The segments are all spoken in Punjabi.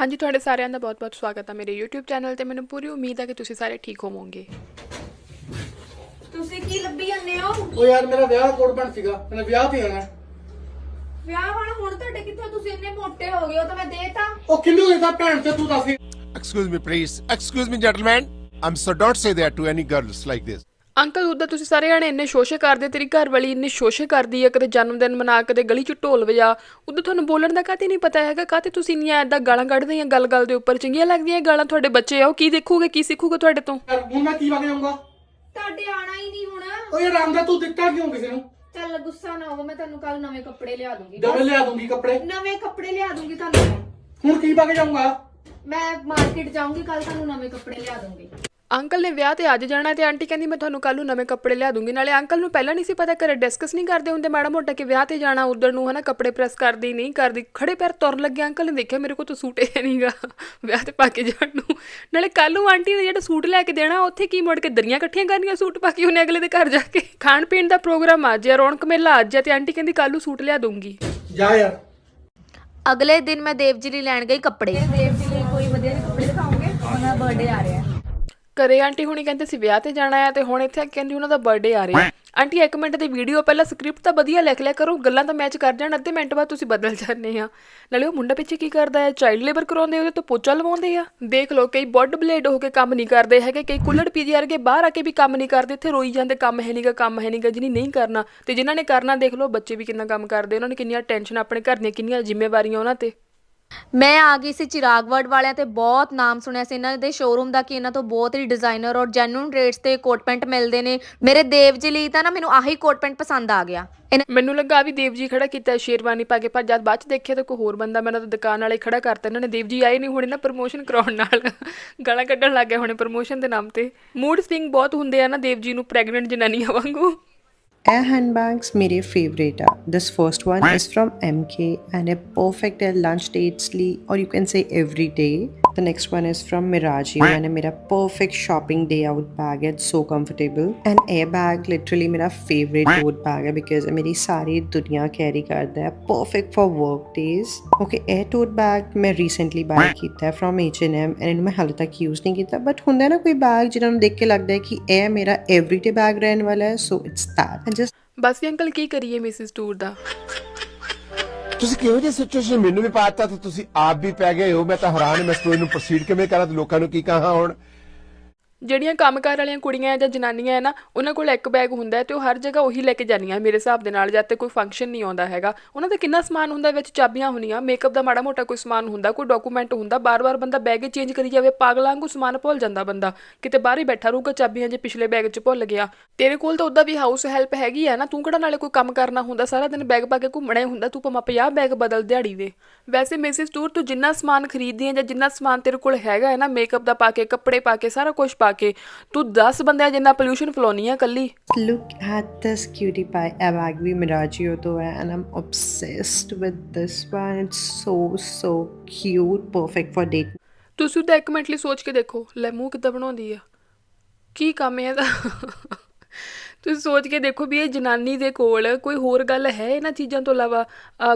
ਹਾਂਜੀ ਤੁਹਾਡੇ ਸਾਰਿਆਂ ਦਾ ਬਹੁਤ-ਬਹੁਤ ਸਵਾਗਤ ਹੈ ਮੇਰੇ YouTube ਚੈਨਲ ਤੇ। ਮੈਨੂੰ ਪੂਰੀ ਉਮੀਦ ਹੈ ਕਿ ਤੁਸੀਂ ਸਾਰੇ ਠੀਕ ਹੋਵੋਗੇ। ਤੁਸੀਂ ਕੀ ਲੱਭੀ ਜਾਂਦੇ ਹੋ? ਉਹ ਯਾਰ ਮੇਰਾ ਵਿਆਹ ਕੋਡ ਬਣ ਸੀਗਾ। ਮੈਂ ਵਿਆਹ ਤੇ ਆਣਾ ਵਿਆਹ ਹੁਣ ਹੁਣ ਤੁਹਾਡੇ ਕਿੱਥੇ? ਤੁਸੀਂ ਇੰਨੇ ਮੋਟੇ ਹੋ ਗਏ ਹੋ ਤਾਂ ਮੈਂ ਦੇਤਾ। ਉਹ ਕਿੰਨੂੰ ਦੇਦਾ ਭੈਣ ਤੇ ਤੂੰ ਦੱਸ। Excuse me, please. Excuse me, gentlemen. I'm so don't say that to any girls like this. Uncle ਉਹਦਾ ਤੁਸੀਂ ਸਾਰੇ ਜਾਣੇ ਇੰਨੇ ਸ਼ੋਸ਼ੇ ਕਰਦੇ ਤੇਰੀ ਘਰ ਵਾਲੀ ਇੰਨੇ ਸ਼ੋਸ਼ੇ ਕਰਦੀ ਹੈ ਕਦੇ ਜਨਮ ਦਿਨ ਮਨਾ ਕਦੇ ਗਲੀ 'ਚ ਢੋਲ ਵਜਾ। ਉਦੋਂ ਤੁਹਾਨੂੰ ਬੋਲਣ ਦਾ ਕਾਤੇ ਨਹੀਂ ਪਤਾ ਹੈਗਾ? ਕਾਤੇ ਤੁਸੀਂ ਇੰਨੀਆਂ ਐਦਾਂ ਗਾਲਾਂ ਕੱਢਦੇ ਆ ਗੱਲ-ਗੱਲ ਦੇ ਉੱਪਰ? ਚੰਗੀਆਂ ਲੱਗਦੀਆਂ ਗਾਲਾਂ ਤੁਹਾਡੇ ਬੱਚੇ ਆ ਉਹ ਕੀ ਦੇਖੂਗੇ ਕੀ ਸਿੱਖੂਗੇ ਤੁਹਾਡੇ ਤੋਂ? ਹੁਣ ਮੈਂ ਕੀ ਵਗ ਜਾਊਂਗਾ ਤੁਹਾਡੇ ਆਣਾ ਹੀ ਨਹੀਂ ਹੁਣ। ਉਹ ਯਾਰ ਆਂਦਾ ਤੂੰ ਦਿੱਤਾ ਕਿਉਂ ਕਿਸੇ ਨੂੰ? ਚੱਲ ਗੁੱਸਾ ਨਾ ਹੋਵੋ ਮੈਂ ਤੁਹਾਨੂੰ ਕੱਲ ਨਵੇਂ ਕੱਪੜੇ ਲਿਆ ਦੂੰਗੀ। ਡਬਲ ਲਿਆ ਦੂੰਗੀ ਕੱਪੜੇ। ਨਵੇਂ ਕੱਪੜੇ ਲਿਆ ਦੂੰਗੀ ਤੁਹਾਨੂੰ। ਹੁਣ ਕੀ ਵਗ ਜਾਊਂਗਾ ਮੈਂ ਮਾਰਕੀਟ ਜਾਊਂਗੀ ਕੱਲ ਤੁਹਾਨੂੰ ਨਵੇਂ ਕੱਪੜੇ ਲਿਆ ਦੂੰਗੀ। ਅੰਕਲ ਨੇ ਵਿਆਹ ਤੇ ਅੱਜ ਜਾਣਾ ਤੇ ਆਂਟੀ ਕਹਿੰਦੀ ਮੈਂ ਤੁਹਾਨੂੰ ਕੱਲ ਨੂੰ ਨਵੇਂ ਕੱਪੜੇ ਲਿਆ ਦੂੰਗੀ। ਨਾਲੇ ਅੰਕਲ ਨੂੰ ਪਹਿਲਾਂ ਨਹੀਂ ਸੀ ਪਤਾ ਘਰੇ ਡਿਸਕਸ ਨਹੀਂ ਕਰਦੇ ਹੁੰਦੇ ਮਾੜਾ ਮੋਟਾ ਕਿ ਵਿਆਹ ਤੇ ਜਾਣਾ ਉਧਰ ਨੂੰ ਹਨਾ ਕੱਪੜੇ ਪ੍ਰੈਸ ਕਰਦੀ ਨਹੀਂ ਕਰਦੀ। ਖੜੇ ਪੈਰ ਤੁਰ ਲੱਗੇ ਅੰਕਲ ਨੇ ਦੇਖਿਆ ਮੇਰੇ ਕੋਲ ਤਾਂ ਸੂਟ ਹੈ ਨਹੀਂਗਾ ਵਿਆਹ ਤੇ ਪਾ ਕੇ ਜਾਣ ਨੂੰ। ਨਾਲੇ ਕੱਲ ਨੂੰ ਆਂਟੀ ਨੇ ਜਿਹੜਾ ਸੂਟ ਲੈ ਕੇ ਦੇਣਾ ਉੱਥੇ ਕੀ ਮੁੜ ਕੇ ਦਰੀਆਂ ਇਕੱਠੀਆਂ ਕਰਨੀਆਂ ਸੂਟ ਪਾ ਕੇ ਉਹਨੇ ਅਗਲੇ ਦੇ ਘਰ ਜਾ ਕੇ? ਖਾਣ ਪੀਣ ਦਾ ਪ੍ਰੋਗਰਾਮ ਅੱਜ ਹੈ ਰੌਣਕ ਮੇਲਾ ਅੱਜ ਹੈ ਤੇ ਆਂਟੀ ਕਹਿੰਦੀ ਕੱਲ ਨੂੰ ਸੂਟ ਲਿਆ ਦੂੰਗੀ ਜਾ ਯਾਰ। ਅਗਲੇ ਦਿਨ ਮੈਂ ਦੇਵ ਜੀ ਲਈ ਲੈਣ ਗਈ ਕੱਪੜੇ। ਦੇਵ ਜੀ ਲਈ ਕੋਈ ਵਧੀਆ ਜਿਹੇ ਕੱਪੜੇ ਦਿਖਾਓਗੇ ਉਹਨਾਂ ਦਾ ਬਰਥਡੇ ਆ ਰਿਹਾ। ਹੈ ਘਰੇ ਆਂਟੀ ਹੁਣੀ ਕਹਿੰਦੇ ਸੀ ਵਿਆਹ ਤੇ ਜਾਣਾ ਹੈ ਤੇ ਹੁਣ ਇੱਥੇ ਕਹਿੰਦੀ ਉਹਨਾਂ ਦਾ ਬਰਥਡੇ ਆ ਰਿਹਾ। ਆਂਟੀ, ਇੱਕ ਮਿੰਟ ਦੀ ਵੀਡੀਓ ਪਹਿਲਾਂ ਸਕ੍ਰਿਪਟ ਤਾਂ ਵਧੀਆ ਲਿਖ ਲਿਆ ਕਰੋ, ਗੱਲਾਂ ਤਾਂ ਮੈਚ ਕਰ ਜਾਣ, ਅੱਧੇ ਮਿੰਟ ਬਾਅਦ ਤੁਸੀਂ ਬਦਲ ਜਾਂਦੇ ਆ। ਨਾਲੇ ਉਹ ਮੁੰਡਾ ਪਿੱਛੇ ਕੀ ਕਰਦਾ ਹੈ ਚਾਈਲਡ ਲੇਬਰ ਕਰਾਉਂਦੇ ਉਹਦੇ ਤੋਂ ਪੋਚਾ ਲਵਾਉਂਦੇ ਆ। ਦੇਖ ਲਓ, ਕਈ ਬੋਡ ਬਲੇਡ ਹੋ ਕੇ ਕੰਮ ਨਹੀਂ ਕਰਦੇ ਹੈਗੇ, ਕਈ ਕੁੱਲੜ ਪੀਜੀ ਵਰਗੇ ਬਾਹਰ ਆ ਕੇ ਵੀ ਕੰਮ ਨਹੀਂ ਕਰਦੇ, ਇੱਥੇ ਰੋਈ ਜਾਂਦੇ, ਕੰਮ ਹੈ ਨਹੀਂਗਾ ਕੰਮ ਹੈ ਨਹੀਂਗਾ ਜਿਹਨੇ ਨਹੀਂ ਕਰਨਾ। ਤੇ ਜਿਨ੍ਹਾਂ ਨੇ ਕਰਨਾ, ਦੇਖ ਲਓ, ਬੱਚੇ ਵੀ ਕਿੰਨਾ ਕੰਮ ਕਰਦੇ, ਉਹਨਾਂ ਨੇ ਕਿੰਨੀਆਂ ਟੈਨਸ਼ਨ ਆਪਣੇ ਘਰ ਦੀਆਂ, ਕਿੰਨੀਆਂ ਜ਼ਿੰਮੇਵਾਰੀਆਂ ਉਹਨਾਂ ਤੇ। ਮੈਂ ਆ ਗਈ ਸੀ ਚਿਰਾਗ ਵਾਲਿਆਂ ਤੇ ਬਹੁਤ ਨਾਮ ਸੁਣਿਆ ਸੀ। ਇਹਨਾਂ ਦੇ ਸ਼ੋਰੂਮ ਦਾ ਕਿ ਇਹਨਾਂ ਤੋਂ ਬਹੁਤ ਹੀ ਡਿਜ਼ਾਈਨਰ ਔਰ ਜੈਨੂਇਨ ਰੇਟਸ ਤੇ ਕੋਟ ਪੈਂਟ ਮਿਲਦੇ ਨੇ। ਮੇਰੇ ਦੇਵ ਜੀ ਲਈ ਤਾਂ ਨਾ ਮੈਨੂੰ ਆਹੀ ਕੋਟ ਪੈਂਟ ਪਸੰਦ ਆ ਗਿਆ। ਮੈਨੂੰ ਲੱਗਾ ਵੀ ਦੇਵ ਜੀ ਖੜਾ ਕੀਤਾ ਸ਼ੇਰਵਾਨੀ ਪਾ ਕੇ, ਪਰ ਜਦ ਬਾਅਦ ਚ ਦੇਖਿਆ ਤਾਂ ਕੋਈ ਹੋਰ ਬੰਦਾ ਮੈਨੂੰ ਤਾਂ ਦੁਕਾਨ ਵਾਲੇ ਖੜਾ ਕਰਤਾ। ਇਹਨਾਂ ਨੇ ਦੇਵ ਜੀ ਆਏ ਨਹੀਂ, ਹੋਣੇ ਨਾ ਪ੍ਰਮੋਸ਼ਨ ਕਰਾਉਣ ਨਾਲ ਗਾਲਾਂ ਕੱਢਣ ਲੱਗ ਗਏ ਹੋਣੇ ਪ੍ਰਮੋਸ਼ਨ ਦੇ ਨਾਮ ਤੇ। ਮੂਡ ਸਵਿੰਗ ਬਹੁਤ ਹੁੰਦੇ ਆ ਨਾ ਦੇਵ ਜੀ ਨੂੰ ਪ੍ਰੈਗਨੈਂਟ ਜਨਾਨੀਆਂ ਵਾਂਗੂ। Air handbags ਮੇਰੇ favorite. This first one is from MK and a perfect lunch dates li or you can say every day. The next one is from Miraji and a ਮੇਰਾ perfect shopping day out bag it's so comfortable. And air bag literally ਮੇਰਾ favorite tote bag ਹੈ because ਮੇਰੀ ਸਾਰੀ ਦੁਨੀਆ carry ਕਰਦਾ ਹੈ perfect for work days. Okay ਇਹ tote bag ਮੈਂ recently buy ਕੀਤਾ ਹੈ from H&M and ਇਹਨੂੰ ਮੈਂ ਹਾਲੇ ਤੱਕ use ਨਹੀਂ ਕੀਤਾ but ਹੁੰਦਾ ਨਾ ਕੋਈ bag ਜਿਹਨਾਂ ਨੂੰ ਦੇਖ ਕੇ ਲੱਗਦਾ ਹੈ ਕਿ ਇਹ ਮੇਰਾ everyday bag ਰਹਿਣ ਵਾਲਾ ਹੈ so it's that. And just ਬਸ ਵੀ ਅੰਕਲ ਕੀ ਕਰੀਏ ਮਿਸਿਸ ਟੂਰ ਦਾ ਤੁਸੀਂ ਕਿਹੋ ਜਿਹੀ ਸਿਚੁਏਸ਼ਨ ਮੈਨੂੰ ਵੀ ਪਾਤਾ ਤੇ ਤੁਸੀਂ ਆਪ ਵੀ ਪੈ ਗਏ ਹੋ, ਮੈਂ ਤਾਂ ਹੈਰਾਨ ਹਾਂ ਮੈਂ ਸਟੋਰੀ ਨੂੰ ਪ੍ਰੋਸੀਡ ਕਿਵੇਂ ਕਰਾਂ ਤੇ ਲੋਕਾਂ ਨੂੰ ਕੀ ਕਹਾਂ ਹੁਣ? ਜਿਹੜੀਆਂ ਕੰਮਕਾਰ ਵਾਲੀਆਂ ਕੁੜੀਆਂ ਜਾਂ ਜਨਾਨੀਆਂ ਹੈ ਨਾ, ਉਹਨਾਂ ਕੋਲ ਇੱਕ ਬੈਗ ਹੁੰਦਾ ਹੈ ਤੇ ਉਹ ਹਰ ਜਗ੍ਹਾ ਉਹੀ ਲੈ ਕੇ ਜਾਂਦੀਆਂ ਮੇਰੇ ਹਿਸਾਬ ਦੇ ਨਾਲ, ਜਦ ਤੇ ਕੋਈ ਫੰਕਸ਼ਨ ਨਹੀਂ ਆਉਂਦਾ ਹੈਗਾ। ਉਹਨਾਂ ਦਾ ਕਿੰਨਾ ਸਮਾਨ ਹੁੰਦਾ, ਵਿੱਚ ਚਾਬੀਆਂ ਹੁੰਦੀਆਂ ਮੇਕਅਪ ਦਾ ਮਾੜਾ ਮੋਟਾ ਕੋਈ ਸਮਾਨ ਹੁੰਦਾ, ਕੋਈ ਡਾਕੂਮੈਂਟ ਹੁੰਦਾ, ਬਾਰ-ਬਾਰ ਬੰਦਾ ਬੈਗ ਹੀ ਚੇਂਜ ਕਰੀ ਜਾਵੇ, ਪਾਗਲਾਂ ਵਾਂਗੂ ਸਮਾਨ ਭੁੱਲ ਜਾਂਦਾ ਬੰਦਾ। ਕਿਤੇ ਬਾਹਰ ਹੀ ਬੈਠਾ ਰਹੂਗਾ, ਚਾਬੀਆਂ ਜੇ ਪਿਛਲੇ ਬੈਗ 'ਚ ਭੁੱਲ ਗਿਆ। ਤੇਰੇ ਕੋਲ ਤਾਂ ਉਦਾਂ ਵੀ ਹਾਊਸ ਹੈਲਪ ਹੈਗੀ ਆ ਨਾ, ਤੂੰ ਕਿਹੜਾ ਨਾਲੇ ਕੋਈ ਕੰਮ ਕਰਨਾ ਹੁੰਦਾ, ਸਾਰਾ ਦਿਨ ਬੈਗ ਪਾ ਕੇ ਘੁੰਮਣਾ ਹੀ ਹੁੰਦਾ, ਤੂੰ ਭਾਵੇਂ 50 ਬੈਗ ਬਦਲ ਦਿਹਾੜੀ ਦੇ। ਵੈਸੇ ਮਿਸਿਸ ਟੂਰ ਤੂੰ ਜਿੰਨਾ ਸਮਾਨ ਖਰੀਦਦੀ ਹੈ ਜਾਂ ਜਿੰਨਾ ਸਮਾਨ ਤੇਰੇ ਕੋਲ ਹੈਗਾ ਹੈ ਨਾ ਮੇਕਅਪ ਦਾ ਪਾ ਕੇ, ਕੱਪੜੇ ਪਾ ਕੇ, ਸਾਰਾ ਕੁਝ ਪਾ ਕੇ ਤੂੰ 10 ਬੰਦਿਆਂ ਜਿੰਨਾ ਪੋਲੂਸ਼ਨ ਫਲਾਉਣੀ ਆ ਕੱਲੀ look at this cutie pie ਇਹ bag ਵੀ Miragio ਤੋਂ ਹੈ and I'm obsessed with this one it's so so cute perfect for date ਤੁਸੀਂ ਤਾਂ ਇੱਕ ਮਿੰਟ ਲਈ ਸੋਚ ਕੇ ਦੇਖੋ ਲੈ ਮੂੰਹ ਕਿੱਦਾਂ ਬਣਾਉਂਦੀ ਆ ਕੀ ਕੰਮ ਹੈ ਇਹਦਾ ਤੁਸੀਂ ਸੋਚ ਕੇ ਦੇਖੋ ਵੀ ਇਹ ਜਨਾਨੀ ਦੇ ਕੋਲ ਕੋਈ ਹੋਰ ਗੱਲ ਹੈ ਇਹਨਾਂ ਚੀਜ਼ਾਂ ਤੋਂ ਇਲਾਵਾ?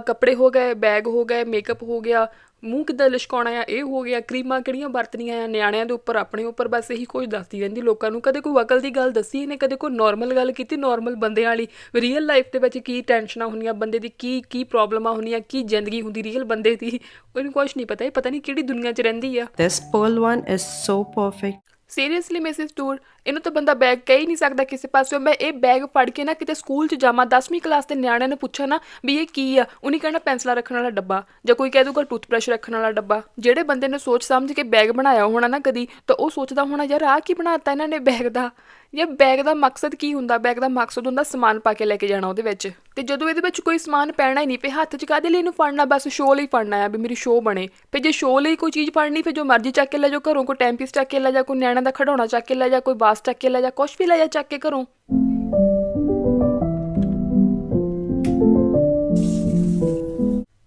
ਕੱਪੜੇ ਹੋ ਗਏ ਬੈਗ ਹੋ ਗਏ ਮੇਕਅਪ ਹੋ ਗਿਆ ਮੂੰਹ ਕਿੱਦਾਂ ਲਿਸ਼ਕਾਉਣਾ ਆ ਇਹ ਹੋ ਗਿਆ ਕਰੀਮਾਂ ਕਿਹੜੀਆਂ ਵਰਤਣੀਆਂ ਆ ਨਿਆਣਿਆਂ ਦੇ ਉੱਪਰ ਆਪਣੇ ਉੱਪਰ ਬਸ ਇਹੀ ਕੁਝ ਦੱਸਦੀ ਰਹਿੰਦੀ ਲੋਕਾਂ ਨੂੰ। ਕਦੇ ਕੋਈ ਵਕਲ ਦੀ ਗੱਲ ਦੱਸੀ ਇਹਨੇ ਕਦੇ ਕੋਈ ਨਾਰਮਲ ਗੱਲ ਕੀਤੀ ਨਾਰਮਲ ਬੰਦਿਆਂ ਵਾਲੀ? ਰੀਅਲ ਲਾਈਫ ਦੇ ਵਿੱਚ ਕੀ ਟੈਨਸ਼ਨਾਂ ਹੁੰਦੀਆਂ ਬੰਦੇ ਦੀ ਕੀ ਕੀ ਪ੍ਰੋਬਲਮਾਂ ਹੁੰਦੀਆਂ ਕੀ ਜ਼ਿੰਦਗੀ ਹੁੰਦੀ ਰੀਅਲ ਬੰਦੇ ਦੀ? ਉਹਨੂੰ ਕੁਝ ਨਹੀਂ ਪਤਾ ਇਹ ਪਤਾ ਨਹੀਂ ਕਿਹੜੀ ਦੁਨੀਆ 'ਚ ਰਹਿੰਦੀ ਆ। This pearl one is so perfect. Seriously Mrs Toor ਇਹਨੂੰ ਤਾਂ ਬੰਦਾ ਬੈਗ ਕਹਿ ਹੀ ਨਹੀਂ ਸਕਦਾ ਕਿਸੇ ਪਾਸਿਓਂ। ਮੈਂ ਇਹ ਬੈਗ ਫੜ ਕੇ ਨਾ ਕਿਤੇ ਸਕੂਲ 'ਚ ਜਾਵਾਂ 10ਵੀਂ ਕਲਾਸ ਦੇ ਨਿਆਣਿਆਂ ਨੂੰ ਪੁੱਛਾਂ ਨਾ ਵੀ ਇਹ ਕੀ ਆ। ਉਹਨੇ ਕਹਿਣਾ ਪੈਨਸਲਾਂ ਰੱਖਣ ਵਾਲਾ ਡੱਬਾ ਜਾਂ ਕੋਈ ਕਹਿ ਦੂਗਾ ਟੂਥਬ੍ਰਸ਼ ਰੱਖਣ ਵਾਲਾ ਡੱਬਾ। ਜਿਹੜੇ ਬੰਦੇ ਨੇ ਸੋਚ ਸਮਝ ਕੇ ਬੈਗ ਬਣਾਇਆ ਹੋਣਾ ਨਾ ਕਦੀ, ਤਾਂ ਉਹ ਸੋਚਦਾ ਹੋਣਾ, ਯਾਰ ਆਹ ਕੀ ਬਣਾਤਾ ਇਹਨਾਂ ਨੇ ਬੈਗ ਦਾ? ਇਹ ਬੈਗ ਦਾ ਮਕਸਦ ਕੀ ਹੁੰਦਾ? ਬੈਗ ਦਾ ਮਕਸਦ ਹੁੰਦਾ ਸਮਾਨ ਪਾ ਕੇ ਲੈ ਕੇ ਜਾਣਾ ਉਹਦੇ ਵਿੱਚ। ਤੇ ਜਦੋਂ ਇਹਦੇ ਵਿੱਚ ਕੋਈ ਸਮਾਨ ਪੈਣਾ ਹੀ ਨਹੀਂ ਪਏ ਹੱਥ 'ਚ ਕਾਹਦੇ ਲਈ ਇਹਨੂੰ ਫੜਨਾ? ਬਸ ਸ਼ੋਅ ਲਈ ਫੜਨਾ ਆ ਵੀ ਮੇਰੀ ਸ਼ੋਅ ਬਣੇ। ਤੇ ਜੇ ਸ਼ੋਅ ਲਈ ਕੋਈ ਚੀਜ਼ ਫੜਨੀ, ਫਿਰ ਜੋ ਮਰਜ਼ੀ ਚੱਕ ਕੇ ਲੈ ਜਾਓ, ਘਰੋਂ ਕੋਈ ਟਾਈਮ ਚੱਕ ਕੇ ਲੈ ਜਾ, ਕੋਈ ਨਿਆਣਾ ਦਾ ਖਿਡੌਣਾ ਚੱਕ ਕੇ ਲੈ ਜਾ, ਕੋਈ ਬਾਸ ਚੱਕ ਕੇ ਲੈ ਜਾ, ਕੁਛ ਵੀ ਲੈ ਜਾ, ਚੱਕ ਕੇ ਘਰੋਂ।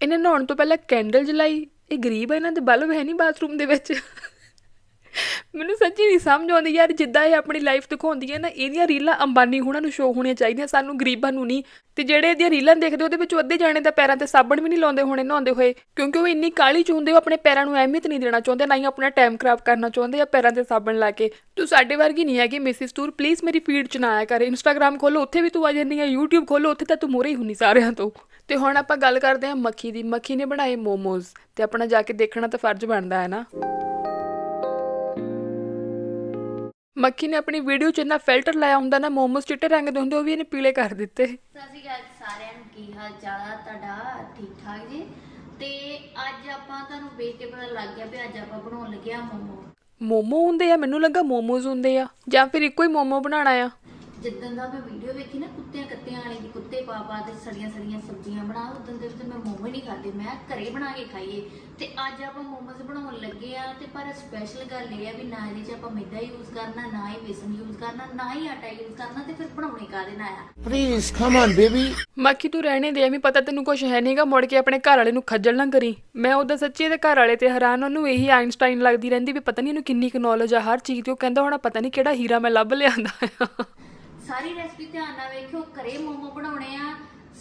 ਇਹਨੇ ਨਹਾਉਣ ਤੋਂ ਪਹਿਲਾਂ ਕੈਂਡਲ ਜਲਾਈ। ਇਹ ਗਰੀਬ ਆ, ਇਹਨਾਂ ਦੇ ਬਲਬ ਹੈ ਨਹੀਂ ਬਾਥਰੂਮ ਦੇ ਵਿੱਚ। ਮੈਨੂੰ ਸੱਚੀ ਨਹੀਂ ਸਮਝ ਆਉਂਦੀ ਯਾਰ, ਜਿੱਦਾਂ ਇਹ ਆਪਣੀ ਲਾਈਫ ਦਿਖਾਉਂਦੀ ਹੈ ਨਾ, ਇਹਦੀਆਂ ਰੀਲਾਂ ਅੰਬਾਨੀ ਹੁਣਾਂ ਨੂੰ ਸ਼ੋਅ ਹੋਣੀਆਂ ਚਾਹੀਦੀਆਂ, ਸਾਨੂੰ ਗਰੀਬਾਂ ਨੂੰ ਨਹੀਂ। ਤੇ ਜਿਹੜੇ ਇਹਦੀਆਂ ਰੀਲਾਂ ਦੇਖਦੇ, ਉਹਦੇ ਵਿੱਚ ਅੱਧੇ ਜਾਣੇ ਤਾਂ ਪੈਰਾਂ ਤੇ ਸਾਬਣ ਵੀ ਨਹੀਂ ਲਾਉਂਦੇ ਹੋਣੇ, ਨਹਾਉਂਦੇ ਹੋਏ। ਕਿਉਂਕਿ ਉਹ ਇੰਨੀ ਕਾਲੀ ਚ ਹੁੰਦੇ, ਉਹ ਆਪਣੇ ਪੈਰਾਂ ਨੂੰ ਅਹਿਮੀਅਤ ਨਹੀਂ ਦੇਣਾ ਚਾਹੁੰਦੇ, ਨਾ ਹੀ ਆਪਣਾ ਟਾਈਮ ਖਰਾਬ ਕਰਨਾ ਚਾਹੁੰਦੇ ਆ ਪੈਰਾਂ ਤੇ ਸਾਬਣ ਲਾ ਕੇ। ਤੂੰ ਸਾਡੇ ਵਰਗੀ ਨਹੀਂ ਹੈਗੀ ਮਿਸਿਸ ਟੂਰ ਪਲੀਜ਼ ਮੇਰੀ ਫੀਡ ਚ ਨਾ ਆਇਆ ਕਰ ਇੰਸਟਾਗ੍ਰam ਖੋਲੋ ਉੱਥੇ ਵੀ ਤੂੰ ਆ ਜਾਂਦੀ ਹੈ, YouTube ਖੋਲੋ ਉੱਥੇ ਤਾਂ ਤੂੰ ਮੂਹਰੇ ਹੀ ਹੁੰਨੀ ਸਾਰਿਆਂ ਤੋਂ। ਤੇ ਹੁਣ ਆਪਾਂ ਗੱਲ ਕਰਦੇ ਹਾਂ ਮੱਖੀ ਦੀ, ਮੱਖੀ ਨੇ ਬਣਾਏ ਮੋਮੋਜ਼, ਤੇ ਆਪਣਾ ਜਾ ਕੇ ਦੇਖਣਾ ਤਾਂ ਫਰਜ਼ ਬਣਦਾ ਹੈ ਨਾ। ਮੱਖੀ ਨੇ ਆਪਣੀ ਵੀਡੀਓ 'ਚ ਇੰਨਾ ਫਿਲਟਰ ਲਾਇਆ ਹੁੰਦਾ ਨਾ ਮੋਮੋਸ ਚਿੱਟੇ ਰੰਗ ਦੇ ਹੁੰਦੇ ਉਹ ਵੀ ਇਹਨੇ ਪੀਲੇ ਕਰ ਦਿੱਤੇ। ਸਤਿ ਸ਼੍ਰੀ ਅਕਾਲ ਸਾਰਿਆਂ ਨੂੰ ਕੀ ਹਾਲ ਚਾਲ ਆ ਤੁਹਾਡਾ? ਠੀਕ ਠਾਕ ਜੀ? ਤੇ ਅੱਜ ਆਪਾਂ ਤੁਹਾਨੂੰ ਵੇਖ ਕੇ ਪਤਾ ਲੱਗ ਗਿਆ ਵੀ ਅੱਜ ਆਪਾਂ ਬਣਾਉਣ ਲੱਗੇ ਆ ਮੋਮੋ। ਮੋਮੋ ਹੁੰਦੇ ਆ ਮੈਨੂੰ ਲੱਗਾ ਮੋਮੋਜ਼ ਹੁੰਦੇ ਆ ਜਾਂ ਫਿਰ ਇੱਕੋ ਹੀ ਮੋਮੋ ਬਣਾਉਣਾ ਆ। ਜਿੱਦਾਂ ਦਾ ਮੈਂ ਵੀਡੀਓ ਵੇਖੀ ਨਾ ਕੁੱਤਿਆਂ ਕੱਤਿਆਂ ਵਾਲੀ ਦੀ ਕੁੱਤੇ ਪਾ ਪਾ ਤੇ ਸੜੀਆਂ ਸੜੀਆਂ ਸਬਜ਼ੀਆਂ ਬਣਾ ਉਦੋਂ ਦੇ ਵਿੱਚ ਮੈਂ ਮੋਮੋ ਨਹੀਂ ਖਾਦੇ ਮੈਂ ਘਰੇ ਬਣਾ ਕੇ ਖਾਈਏ। ਤੇ ਅੱਜ ਆਪਾਂ ਮੋਮੋਸ ਬਣਾਉਣ ਲੱਗੇ ਆ ਤੇ ਪਰ ਸਪੈਸ਼ਲ ਗੱਲ ਇਹ ਆ ਵੀ ਨਾ ਇਹਦੇ 'ਚ ਆਪਾਂ ਮੈਦਾ ਯੂਜ਼ ਕਰਨਾ ਨਾ ਹੀ ਬੇਸਨ ਯੂਜ਼ ਕਰਨਾ ਨਾ ਹੀ ਆਟਾ ਯੂਜ਼ ਕਰਨਾ ਤੇ ਫਿਰ ਬਣਾਉਣੇ ਕਾਦੇ ਨਾਲ ਆ? ਪਲੀਜ਼ ਕਮ ਔਨ ਬੇਬੀ ਮੱਖੀ ਤੂੰ ਰਹਿਣੇ ਦੇ ਐਵੇਂ ਪਤਾ ਤੈਨੂੰ ਕੁਝ ਹੈ ਨਹੀਂਗਾ ਮੁੜ ਕੇ ਆਪਣੇ ਘਰ ਵਾਲੇ ਨੂੰ ਖੱਜਲ ਨਾ ਕਰੀ। ਮੈਂ ਉਹਦਾ ਸੱਚੀ ਇਹਦੇ ਘਰ ਵਾਲੇ ਤੇ ਹੈਰਾਨ ਉਹਨੂੰ ਇਹੀ ਆਇਨਸਟਾਈਨ ਲੱਗਦੀ ਰਹਿੰਦੀ ਵੀ ਪਤਾ ਨਹੀਂ ਇਹਨੂੰ ਕਿੰਨੀ ਕੁ ਨੌਲੇਜ ਆ ਹਰ ਚੀਜ਼ ਦੀ ਉਹ ਕਹਿੰਦਾ ਹੋਣਾ ਪਤਾ ਨਹੀਂ ਕਿਹੜਾ ਹੀਰਾ ਮੈਂ ਲੱਭ ਲਿਆਂਦਾ ਆ। ਸਾਰੀ ਰੈਸਪੀ ਧਿਆਨ ਨਾਲ ਵੇਖਿਓ ਘਰੇ ਮੋਮੋ ਬਣਾਉਣੇ ਆ।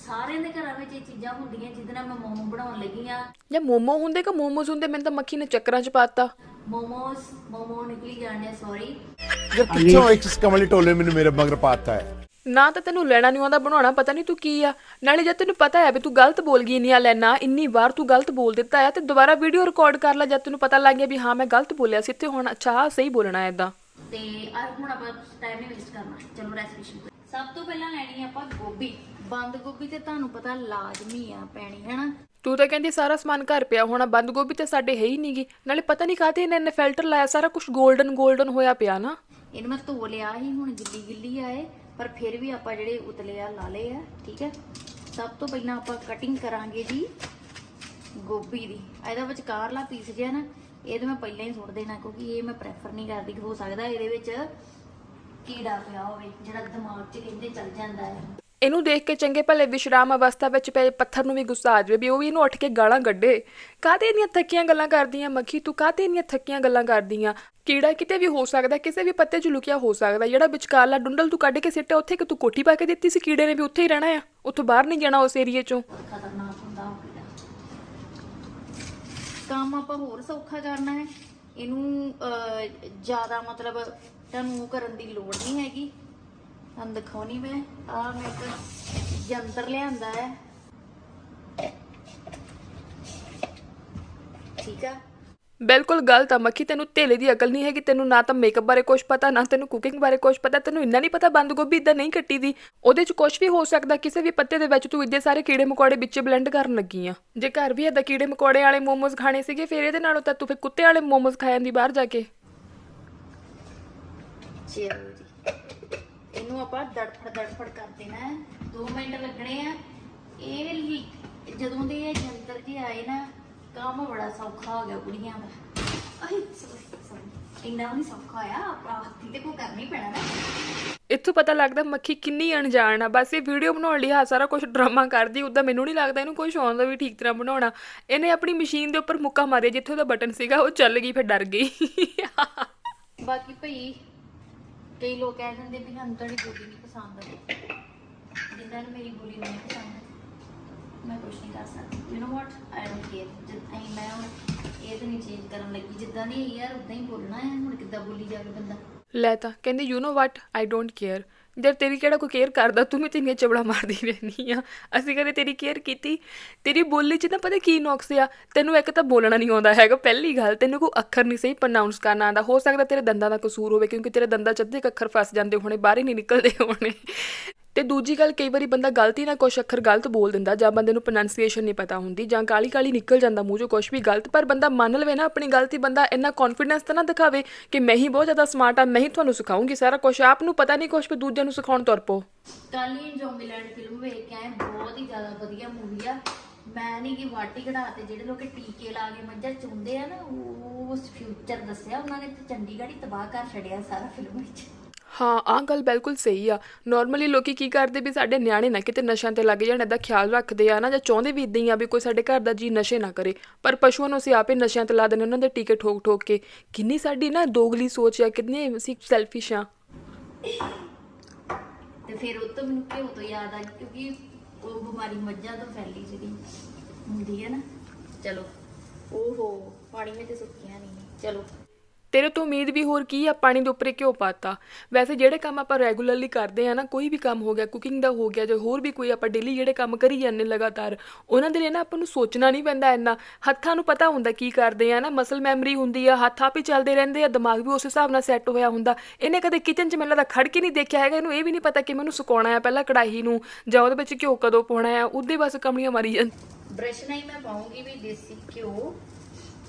ਸਾਰਿਆਂ ਦੇ ਘਰਾਂ ਵਿੱਚ ਇਹ ਚੀਜ਼ਾਂ ਹੁੰਦੀਆਂ ਜਿਹਦੇ ਨਾਲ ਮੈਂ ਮੋਮੋ ਬਣਾਉਣ ਲੱਗੀ ਆ। ਜਾਂ ਮੋਮੋ ਹੁੰਦੇ ਕਿ ਮੋਮੋਜ਼ ਹੁੰਦੇ? ਮੈਨੂੰ ਤਾਂ ਮੱਖੀ ਨੇ ਚੱਕਰਾਂ 'ਚ ਪਾਤਾ। ਮੋਮੋਸ ਮੋਮੋ ਨਿਕਲੀ ਜਾਂਦੇ ਸੌਰੀ ਜੇ ਪਿੱਛੋਂ ਇੱਕ ਕਮਲੀ ਟੋਲੇ ਮੈਨੂੰ ਮੇਰੇ ਮਗਰ ਪਾਤਾ ਹੈ। ਨਾ ਤਾਂ ਤੈਨੂੰ ਲੈਣਾ ਨਹੀਂ ਆਉਂਦਾ ਬਣਾਉਣਾ ਪਤਾ ਨਹੀਂ ਤੂੰ ਕੀ ਆ। ਨਾਲੇ ਜਦ ਤੈਨੂੰ ਪਤਾ ਹੈ ਵੀ ਤੂੰ ਗਲਤ ਬੋਲ ਗਈ ਇੰਨੀਆਂ ਲੈਣਾ ਇੰਨੀ ਵਾਰ ਤੂੰ ਗਲਤ ਬੋਲ ਦਿੱਤਾ ਆ ਤੇ ਦੁਬਾਰਾ ਵੀਡੀਓ ਰਿਕਾਰਡ ਕਰ ਲੈ ਜਦ ਤੈਨੂੰ ਪਤਾ ਲੱਗ ਗਿਆ ਵੀ ਹਾਂ ਮੈਂ ਗਲਤ ਬੋਲਿਆ ਸੀ ਤੇ ਹੁਣ ਅੱਛਾ ਸਹੀ ਬੋਲਣਾ ਹੈ ਇਦਾਂ ਤੇ ਆ ਹੁਣ ਆਪਾਂ ਟਾਈਮ ਨਹੀਂ ਵੇਸਟ ਕਰਨਾ ਚਲੋ ਰੈਸਪੀ ਸ਼ੁਰੂ। ਸਭ ਤੋਂ ਪਹਿਲਾਂ ਲੈਣੀ ਆ ਆਪਾਂ ਗੋਭੀ। ਬੰਦ ਗੋਭੀ ਤੇ ਤੁਹਾਨੂੰ ਪਤਾ ਲਾਜ਼ਮੀ ਆ ਪੈਣੀ ਹੈਨਾ? ਤੂੰ ਤਾਂ ਕਹਿੰਦੀ ਸਾਰਾ ਸਮਾਨ ਘਰ ਪਿਆ ਹੋਣਾ ਬੰਦ ਗੋਭੀ ਤੇ ਸਾਡੇ ਹੈ ਹੀ ਨਹੀਂਗੀ ਨਾਲੇ ਪਤਾ ਨਹੀਂ ਕਾਹਤੇ ਇਹਨੇ ਇੰਨੇ ਫਿਲਟਰ ਲਾਇਆ ਸਾਰਾ ਕੁਝ 골ਡਨ 골ਡਨ ਹੋਇਆ ਪਿਆ ਨਾ। ਇਹਨੂੰ ਮੈਂ ਧੋ ਲਿਆ ਸੀ ਹੁਣ ਗਿੱਲੀ ਗਿੱਲੀ ਆਏ ਪਰ ਫਿਰ ਵੀ ਆਪਾਂ ਜਿਹੜੇ ਉਤਲੇ ਆ ਲਾ ਲਏ ਆ ਠੀਕ ਹੈ ਸਭ ਤੋਂ ਪਹਿਲਾਂ ਆਪਾਂ ਕਟਿੰਗ ਕਰਾਂਗੇ ਜੀ ਗੋਭੀ ਦੀ। ਇਹਦਾ ਵਿਚਕਾਰਲਾ ਪੀਸ ਜਿਹਾ ਨਾ ਇਹ ਤਾਂ ਮੈਂ ਪਹਿਲਾਂ ਹੀ ਸੁੱਟ ਦੇਣਾ ਕਿਉਂਕਿ ਇਹ ਮੈਂ ਪ੍ਰੈਫਰ ਨਹੀਂ ਕਰਦੀ ਹੋ ਸਕਦਾ ਇਹਦੇ ਵਿੱਚ ਕੀੜਾ ਪਿਆ ਹੋਵੇ ਜਿਹੜਾ ਦਿਮਾਗ 'ਚ ਕਹਿੰਦੇ ਚੱਲ ਜਾਂਦਾ ਹੈ। ਇਹਨੂੰ ਦੇਖ ਕੇ ਚੰਗੇ ਭਲੇ ਵਿਸ਼ਰਾਮ ਅਵਸਥਾ ਵਿੱਚ ਪਏ ਪੱਥਰ ਨੂੰ ਵੀ ਗੁੱਸਾ ਆ ਜਾਵੇ ਵੀ ਉਹ ਵੀ ਇਹਨੂੰ ਉੱਠ ਕੇ ਗਾਲਾਂ ਕੱਢੇ। ਕਾਹਤੇ ਇੰਨੀਆਂ ਥੱਕੀਆਂ ਗੱਲਾਂ ਕਰਦੀਆਂ ਮੱਖੀ? ਤੂੰ ਕਾਹਤੇ ਇੰਨੀਆਂ ਥੱਕੀਆਂ ਗੱਲਾਂ ਕਰਦੀਆਂ? ਕੀੜਾ ਕਿਤੇ ਵੀ ਹੋ ਸਕਦਾ ਕਿਸੇ ਵੀ ਪੱਤੇ 'ਚ ਲੁਕਿਆ ਹੋ ਸਕਦਾ ਜਿਹੜਾ ਵਿਚਕਾਰਲਾ ਡੁੰਡਲ ਤੂੰ ਕੱਢ ਕੇ ਸਿੱਟਿਆ ਉੱਥੇ ਕਿ ਤੂੰ ਕੋਠੀ ਪਾ ਕੇ ਦਿੱਤੀ ਸੀ ਕੀੜੇ ਨੇ ਵੀ ਉੱਥੇ ਹੀ ਰਹਿਣਾ ਆ ਉੱਥੋਂ ਬਾਹਰ ਨਹੀਂ ਜਾਣਾ ਉਸ ਏਰੀਏ 'ਚੋਂ। ਖਤਰਨਾਕ ਹੁੰਦਾ ਕੰਮ ਆਪਾਂ ਹੋਰ ਸੌਖਾ ਕਰਨਾ ਹੈ। ਇਹਨੂੰ ਜ਼ਿਆਦਾ ਮਤਲਬ ਤੁਹਾਨੂੰ ਉਹ ਕਰਨ ਦੀ ਲੋੜ ਨਹੀਂ ਹੈਗੀ। ਤੁਹਾਨੂੰ ਦਿਖਾਉਣੀ ਮੈਂ। ਆ ਮੈਂ ਇੱਕ ਜੰਤਰ ਲਿਆਂਦਾ ਹੈ ਠੀਕ ਆ ਬਿਲਕੁਲ ਗਲਤ ਆ ਮੱਖੀ, ਤੈਨੂੰ ਧੇਲੇ ਦੀ ਅਕਲ ਨਹੀਂ ਹੈਗੀ, ਤੈਨੂੰ ਨਾ ਤਾਂ ਮੇਕਅਪ ਬਾਰੇ ਕੁਝ ਪਤਾ, ਨਾ ਤੈਨੂੰ ਕੁਕਿੰਗ ਬਾਰੇ ਕੁਝ ਪਤਾ, ਤੈਨੂੰ ਇੰਨਾ ਨਹੀਂ ਪਤਾ ਬੰਦ ਗੋਭੀ ਇਦਾਂ ਨਹੀਂ ਕੱਟੀ ਦੀ। ਉਹਦੇ 'ਚ ਕੁਝ ਵੀ ਹੋ ਸਕਦਾ, ਕਿਸੇ ਵੀ ਪੱਤੇ ਦੇ ਵਿੱਚ ਤੂੰ ਇੱਦੇ ਸਾਰੇ ਕੀੜੇ ਮਕੌੜੇ ਵਿੱਚ ਬਲੈਂਡ ਕਰਨ ਲੱਗੀ ਆ। ਜੇ ਘਰ ਵੀ ਏਦਾਂ ਕੀੜੇ ਮਕੌੜੇ ਵਾਲੇ ਮੋਮੋਜ਼ ਖਾਣੇ ਸੀਗੇ, ਫਿਰ ਇਹਦੇ ਨਾਲੋਂ ਤਾਂ ਤੂੰ ਫਿਰ ਕੁੱਤੇ ਵਾਲੇ ਮੋਮੋਜ਼ ਖਾ ਜਾਂਦੀ ਬਾਹਰ ਜਾ ਕੇ। ਚਲੋ ਜੀ। ਇਹਨੂੰ ਆਪਾਂ ਦੜਫੜ ਦੜਫੜ ਕਰ ਦੇਣਾ ਹੈ। 2 ਮਿੰਟ ਲੱਗਣੇ ਆ। ਇਹ ਲ- ਜਦੋਂ ਦੇ ਇਹ ਜੰਤਰ ਜੀ ਆਏ ਨਾ ਕੰਮ ਬੜਾ ਸੌਖਾ ਹੋ ਗਿਆ ਕੁੜੀਆਂ ਦਾ। ਸੌਰੀ ਇੰਨਾ ਵੀ ਨਹੀਂ ਸੌਖਾ ਆ ਆਪਣਾ ਹੱਥੀ ਤੇ ਕੋ ਕਰਨਾ ਪੈਣਾ ਨਾ। ਇੱਥੋਂ ਪਤਾ ਲੱਗਦਾ ਮੱਖੀ ਕਿੰਨੀ ਅਣਜਾਣ ਆ। ਬਸ ਇਹ ਵੀਡੀਓ ਬਣਾਉਣ ਲਈ ਆ ਸਾਰਾ ਕੁਝ ਡਰਾਮਾ ਕਰਦੀ ਉਦਾਂ ਮੈਨੂੰ ਨਹੀਂ ਲੱਗਦਾ ਇਹਨੂੰ ਕੁਝ ਆਉਂਦਾ ਵੀ ਠੀਕ ਤਰ੍ਹਾਂ ਬਣਾਉਣਾ। ਇਹਨੇ ਆਪਣੀ ਮਸ਼ੀਨ ਦੇ ਉੱਪਰ ਮੁੱਕਾ ਮਾਰਿਆ ਜਿੱਥੇ ਉਹਦਾ ਬਟਨ ਸੀਗਾ ਉਹ ਚੱਲ ਗਈ ਫਿਰ ਡਰ ਗਈ। ਬਾਕੀ ਭਈ ਕਈ ਲੋਕ ਕਹਿ ਦਿੰਦੇ ਵੀ ਸਾਨੂੰ ਤੁਹਾਡੀ ਬੋਲੀ ਨਹੀਂ ਪਸੰਦ। ਜਿੱਦਾਂ ਨੂੰ ਮੇਰੀ ਬੋਲੀ ਨਹੀਂ ਪਸੰਦ। ਮੈਂ ਕੁਝ ਨਹੀਂ ਕਰ ਸਕਦੀ you know what I don't care ਜਿੱਦਾਂ ਹੀ ਮੈਂ ਹੁਣ ਇਹ ਤਾਂ ਨਹੀਂ ਚੇਂਜ ਕਰਨ ਲੱਗੀ ਜਿੱਦਾਂ ਦੀ ਹੈ ਯਾਰ ਉਦਾਂ ਹੀ ਬੋਲਣਾ ਹੈ ਹੁਣ ਕਿੱਦਾਂ ਬੋਲੀ ਜਾਵੇ ਬੰਦਾ ਲੈ ਤਾਂ ਕਹਿੰਦੇ you know what I don't care ਜਦ ਤੇਰੀ ਕਿਹੜਾ ਕੋਈ ਕੇਅਰ ਕਰਦਾ ਤੂੰ ਵੀ ਤੇਰੀਆਂ ਚਬੜਾ ਮਾਰਦੀ ਰਹਿੰਦੀ ਆ ਅਸੀਂ ਕਦੇ ਤੇਰੀ ਕੇਅਰ ਕੀਤੀ ਤੇਰੀ ਬੋਲੀ 'ਚ ਨਾ ਪਤਾ ਕੀ ਨੁਕਸ ਆ ਤੈਨੂੰ ਇੱਕ ਤਾਂ ਬੋਲਣਾ ਨਹੀਂ ਆਉਂਦਾ ਹੈਗਾ ਪਹਿਲੀ ਗੱਲ ਤੈਨੂੰ ਕੋਈ ਅੱਖਰ ਨਹੀਂ ਸਹੀ ਪ੍ਰੋਨਾਂਸ ਕਰਨਾ ਆਉਂਦਾ ਹੋ ਸਕਦਾ ਤੇਰੇ ਦੰਦਾਂ ਦਾ ਕਸੂਰ ਹੋਵੇ ਕਿਉਂਕਿ ਤੇਰੇ ਦੰਦਾਂ 'ਚ ਅੱਧੇ ਕੁ ਅੱਖਰ ਫਸ ਜਾਂਦੇ ਹੋਣੇ ਬਾਹਰ ਹੀ ਨਹੀਂ ਨਿਕਲਦੇ ਹੋਣੇ ਤੇ ਦੂਜੀ ਗੱਲ, ਕਈ ਵਾਰੀ ਬੰਦਾ ਗਲਤੀ ਨਾਲ ਕੁਝ ਅੱਖਰ ਗਲਤ ਬੋਲ ਦਿੰਦਾ, ਜਾਂ ਬੰਦੇ ਨੂੰ ਪ੍ਰੋਨਾਂਸੀਏਸ਼ਨ ਨਹੀਂ ਪਤਾ ਹੁੰਦੀ, ਜਾਂ ਕਾਲੀ ਕਾਲੀ ਨਿਕਲ ਜਾਂਦਾ ਮੂੰਹ 'ਚੋਂ ਕੁਝ ਵੀ ਗਲਤ, ਪਰ ਬੰਦਾ ਮੰਨ ਲਵੇ ਨਾ, ਆਪਣੀ ਗਲਤੀ ਬੰਦਾ ਇੰਨਾ ਕੌਨਫੀਡੈਂਸ ਤਾਂ ਨਾ ਦਿਖਾਵੇ ਕਿ ਮੈਂ ਹੀ ਬਹੁਤ ਜ਼ਿਆਦਾ ਸਮਾਰਟ ਆ, ਮੈਂ ਹੀ ਤੁਹਾਨੂੰ ਸਿਖਾਉਂਗੀ ਸਾਰਾ ਕੁਝ ਆਪ ਨੂੰ ਪਤਾ ਨਹੀਂ ਕੁਝ ਵੀ ਦੂਜਿਆਂ ਨੂੰ ਸਿਖਾਉਣ ਤੁਰ ਪੋ ਕੱਲ ਹੀ ਜ਼ੋਂਬੀਲੈਂਡ ਫਿਲਮ ਵੇਖ ਕੇ ਆਏ, ਬਹੁਤ ਹੀ ਜ਼ਿਆਦਾ ਵਧੀਆ ਮੂਵੀ ਆ। ਮੈਂ ਨਹੀਂ ਕਿ ਵਾਟੀ ਕਢਾ ਤੇ ਜਿਹੜੇ ਲੋਕ ਟੀਕੇ ਲਾ ਕੇ ਮੱਝਰ ਚੁੰਦੇ ਆ ਨਾ ਉਹ ਉਸ ਫਿਊਚਰ ਦੱਸਿਆ ਉਹਨਾਂ ਨੇ ਤੇ ਚੰਡੀਗੜ੍ਹ ਹੀ ਤਬਾਹ ਕਰ ਛੱਡਿਆ ਸਾਰਾ ਫਿਲਮ ਵਿੱਚ। ਹਾਂ ਆਹ ਗੱਲ ਬਿਲਕੁਲ ਸਹੀ ਆ। ਨਾਰਮਲੀ ਲੋਕੀ ਕੀ ਕਰਦੇ ਵੀ ਸਾਡੇ ਨਿਆਣੇ ਨਾ ਕਿਤੇ ਨਸ਼ਿਆਂ ਤੇ ਲੱਗ ਜਾਣ ਇਹਦਾ ਖਿਆਲ ਰੱਖਦੇ ਆ ਨਾ ਜਾਂ ਚਾਹੁੰਦੇ ਵੀ ਇਦਾਂ ਹੀ ਆ ਵੀ ਕੋਈ ਸਾਡੇ ਘਰ ਦਾ ਜੀ ਨਸ਼ੇ ਨਾ ਕਰੇ। ਪਰ ਪਸ਼ੂਆਂ ਨੂੰ ਅਸੀਂ ਆਪੇ ਨਸ਼ਿਆਂ ਤੇ ਲਾ ਦਿੰਦੇ ਉਹਨਾਂ ਦੇ ਟੀਕੇ ਠੋਕ ਠੋਕ ਕੇ। ਕਿੰਨੀ ਸਾਡੀ ਨਾ ਦੋਗਲੀ ਸੋਚ ਆ ਕਿੰਨੇ ਅਸੀਂ ਸੈਲਫਿਸ਼ ਆ। ਤੇ ਫਿਰ ਉਹ ਤੋਂ ਮੈਨੂੰ ਘਿਓ ਤੋਂ ਯਾਦ ਆ ਕਿਉਂਕਿ ਉਹ ਬਿਮਾਰੀ ਮੱਝਾਂ ਤੋਂ ਫੈਲੀ ਜਿਹੜੀ ਹੁੰਦੀ ਹੈ ਨਾ। ਚਲੋ। ਓਹੋ ਪਾਣੀ ਵਿੱਚ ਸੁੱਕੀਆਂ ਨਹੀਂ। ਚਲੋ। ਤੇਰੇ ਤੋਂ ਉਮੀਦ ਵੀ ਹੋਰ ਕੀ ਆ? ਪਾਣੀ ਦੇ ਉੱਪਰ ਕਿਉਂ ਪਾਤਾ। ਵੈਸੇ ਜਿਹੜੇ ਕੰਮ ਆਪਾਂ ਰੈਗੂਲਰਲੀ ਕਰਦੇ ਆ ਨਾ, ਕੋਈ ਵੀ ਕੰਮ ਹੋ ਗਿਆ ਕੁਕਿੰਗ ਦਾ ਹੋ ਗਿਆ ਜਾਂ ਹੋਰ ਵੀ ਕੋਈ ਆਪਾਂ ਡੇਲੀ ਜਿਹੜੇ ਕੰਮ ਕਰੀ ਜਾਂਦੇ ਲਗਾਤਾਰ, ਉਹਨਾਂ ਦੇ ਲਈ ਨਾ ਆਪਾਂ ਨੂੰ ਸੋਚਣਾ ਨਹੀਂ ਪੈਂਦਾ ਇੰਨਾ। ਹੱਥਾਂ ਨੂੰ ਪਤਾ ਹੁੰਦਾ ਕੀ ਕਰਦੇ ਆ ਨਾ ਮਸਲ ਮੈਮਰੀ ਹੁੰਦੀ ਆ, ਹੱਥ ਆਪ ਹੀ ਚੱਲਦੇ ਰਹਿੰਦੇ ਆ, ਦਿਮਾਗ ਵੀ ਉਸ ਹਿਸਾਬ ਨਾਲ ਸੈੱਟ ਹੋਇਆ ਹੁੰਦਾ। ਇਹਨੇ ਕਦੇ ਕਿਚਨ 'ਚ ਮੈਨੂੰ ਲੱਗਦਾ ਖੜ ਕੇ ਨਹੀਂ ਦੇਖਿਆ ਹੈਗਾ, ਇਹਨੂੰ ਇਹ ਵੀ ਨਹੀਂ ਪਤਾ ਕਿ ਮੈਨੂੰ ਸੁਕਾਉਣਾ ਆ ਪਹਿਲਾਂ ਕੜਾਹੀ ਨੂੰ, ਜਾਂ ਉਹਦੇ ਵਿੱਚ ਘਿਓ ਕਦੋਂ ਪਾਉਣਾ ਆ, ਉਹਦੇ ਬਸ ਕਮਲੀਆਂ ਮਾਰੀ ਜਾਂ ਬ੍ਰਸ਼ ਨਾਲ ਮੈਂ ਪਾਉਂਗੀ ਵੀ ਦੇਸੀ ਘਿਓ।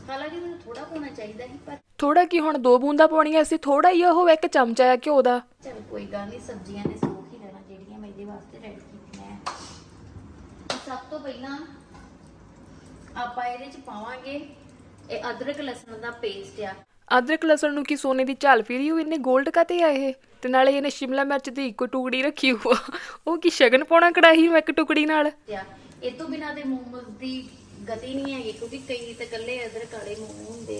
ਹਾਲਾਂਕਿ ਮੈਨੂੰ ਥੋੜਾ ਪਾਉਣਾ ਚਾਹੀਦਾ ਸੀ ਪਰ ਥੋੜਾ ਕੀ ਹੁਣ ਦੋ ਬੂੰਦਾਂ ਪਾਉਣੀਆਂ ਸੀ ਥੋੜਾ ਹੀ ਉਹ ਇੱਕ ਚਮਚਾ ਆ ਘਿਓ ਦਾ। ਚਲ ਕੋਈ ਗੱਲ ਨਹੀਂ ਸਬਜ਼ੀਆਂ ਨੇ ਸੋਖ ਹੀ ਲੈਣਾ ਜਿਹੜੀਆਂ ਮੈਂ ਇਹਦੇ ਵਾਸਤੇ ਰੈਡੀ ਕੀਤੀਆਂ ਹੈ ਸਭ ਤੋਂ ਪਹਿਲਾਂ ਆਪਾਂ ਇਹਦੇ ਚ ਪਾਵਾਂਗੇ ਇਹ ਅਦਰਕ ਲਸਣ ਦਾ ਪੇਸਟ ਆ। ਅਦਰਕ ਲਸਣ ਨੂੰ ਕੀ ਸੋਨੇ ਦੀ ਝਾਲ ਫੇਰੀ ਹੋਈ ਇਹਨੇ 골ਡ ਕਾਤੇ ਆ ਇਹ? ਤੇ ਨਾਲੇ ਇਹਨੇ ਸ਼ਿਮਲਾ ਮਿਰਚ ਦੀ ਇੱਕੋ ਟੁਕੜੀ ਰੱਖੀ ਹੋਆ। ਉਹ ਕੀ ਸ਼ਗਨ ਪਾਉਣਾ ਕੜਾਹੀ ਨੂੰ ਇੱਕ ਟੁਕੜੀ ਨਾਲ? ਆ ਇਹ ਤੋਂ ਬਿਨਾਂ ਦੇ ਮੋਮੋਸ ਦੀ ਗਤੀ ਨਹੀਂ ਹੈਗੀ ਕਿਉਂਕਿ ਕਈ ਤਾਂ ਇਕੱਲੇ ਅਦਰਕ ਵਾਲੇ ਮੋਮੋ ਹੁੰਦੇ।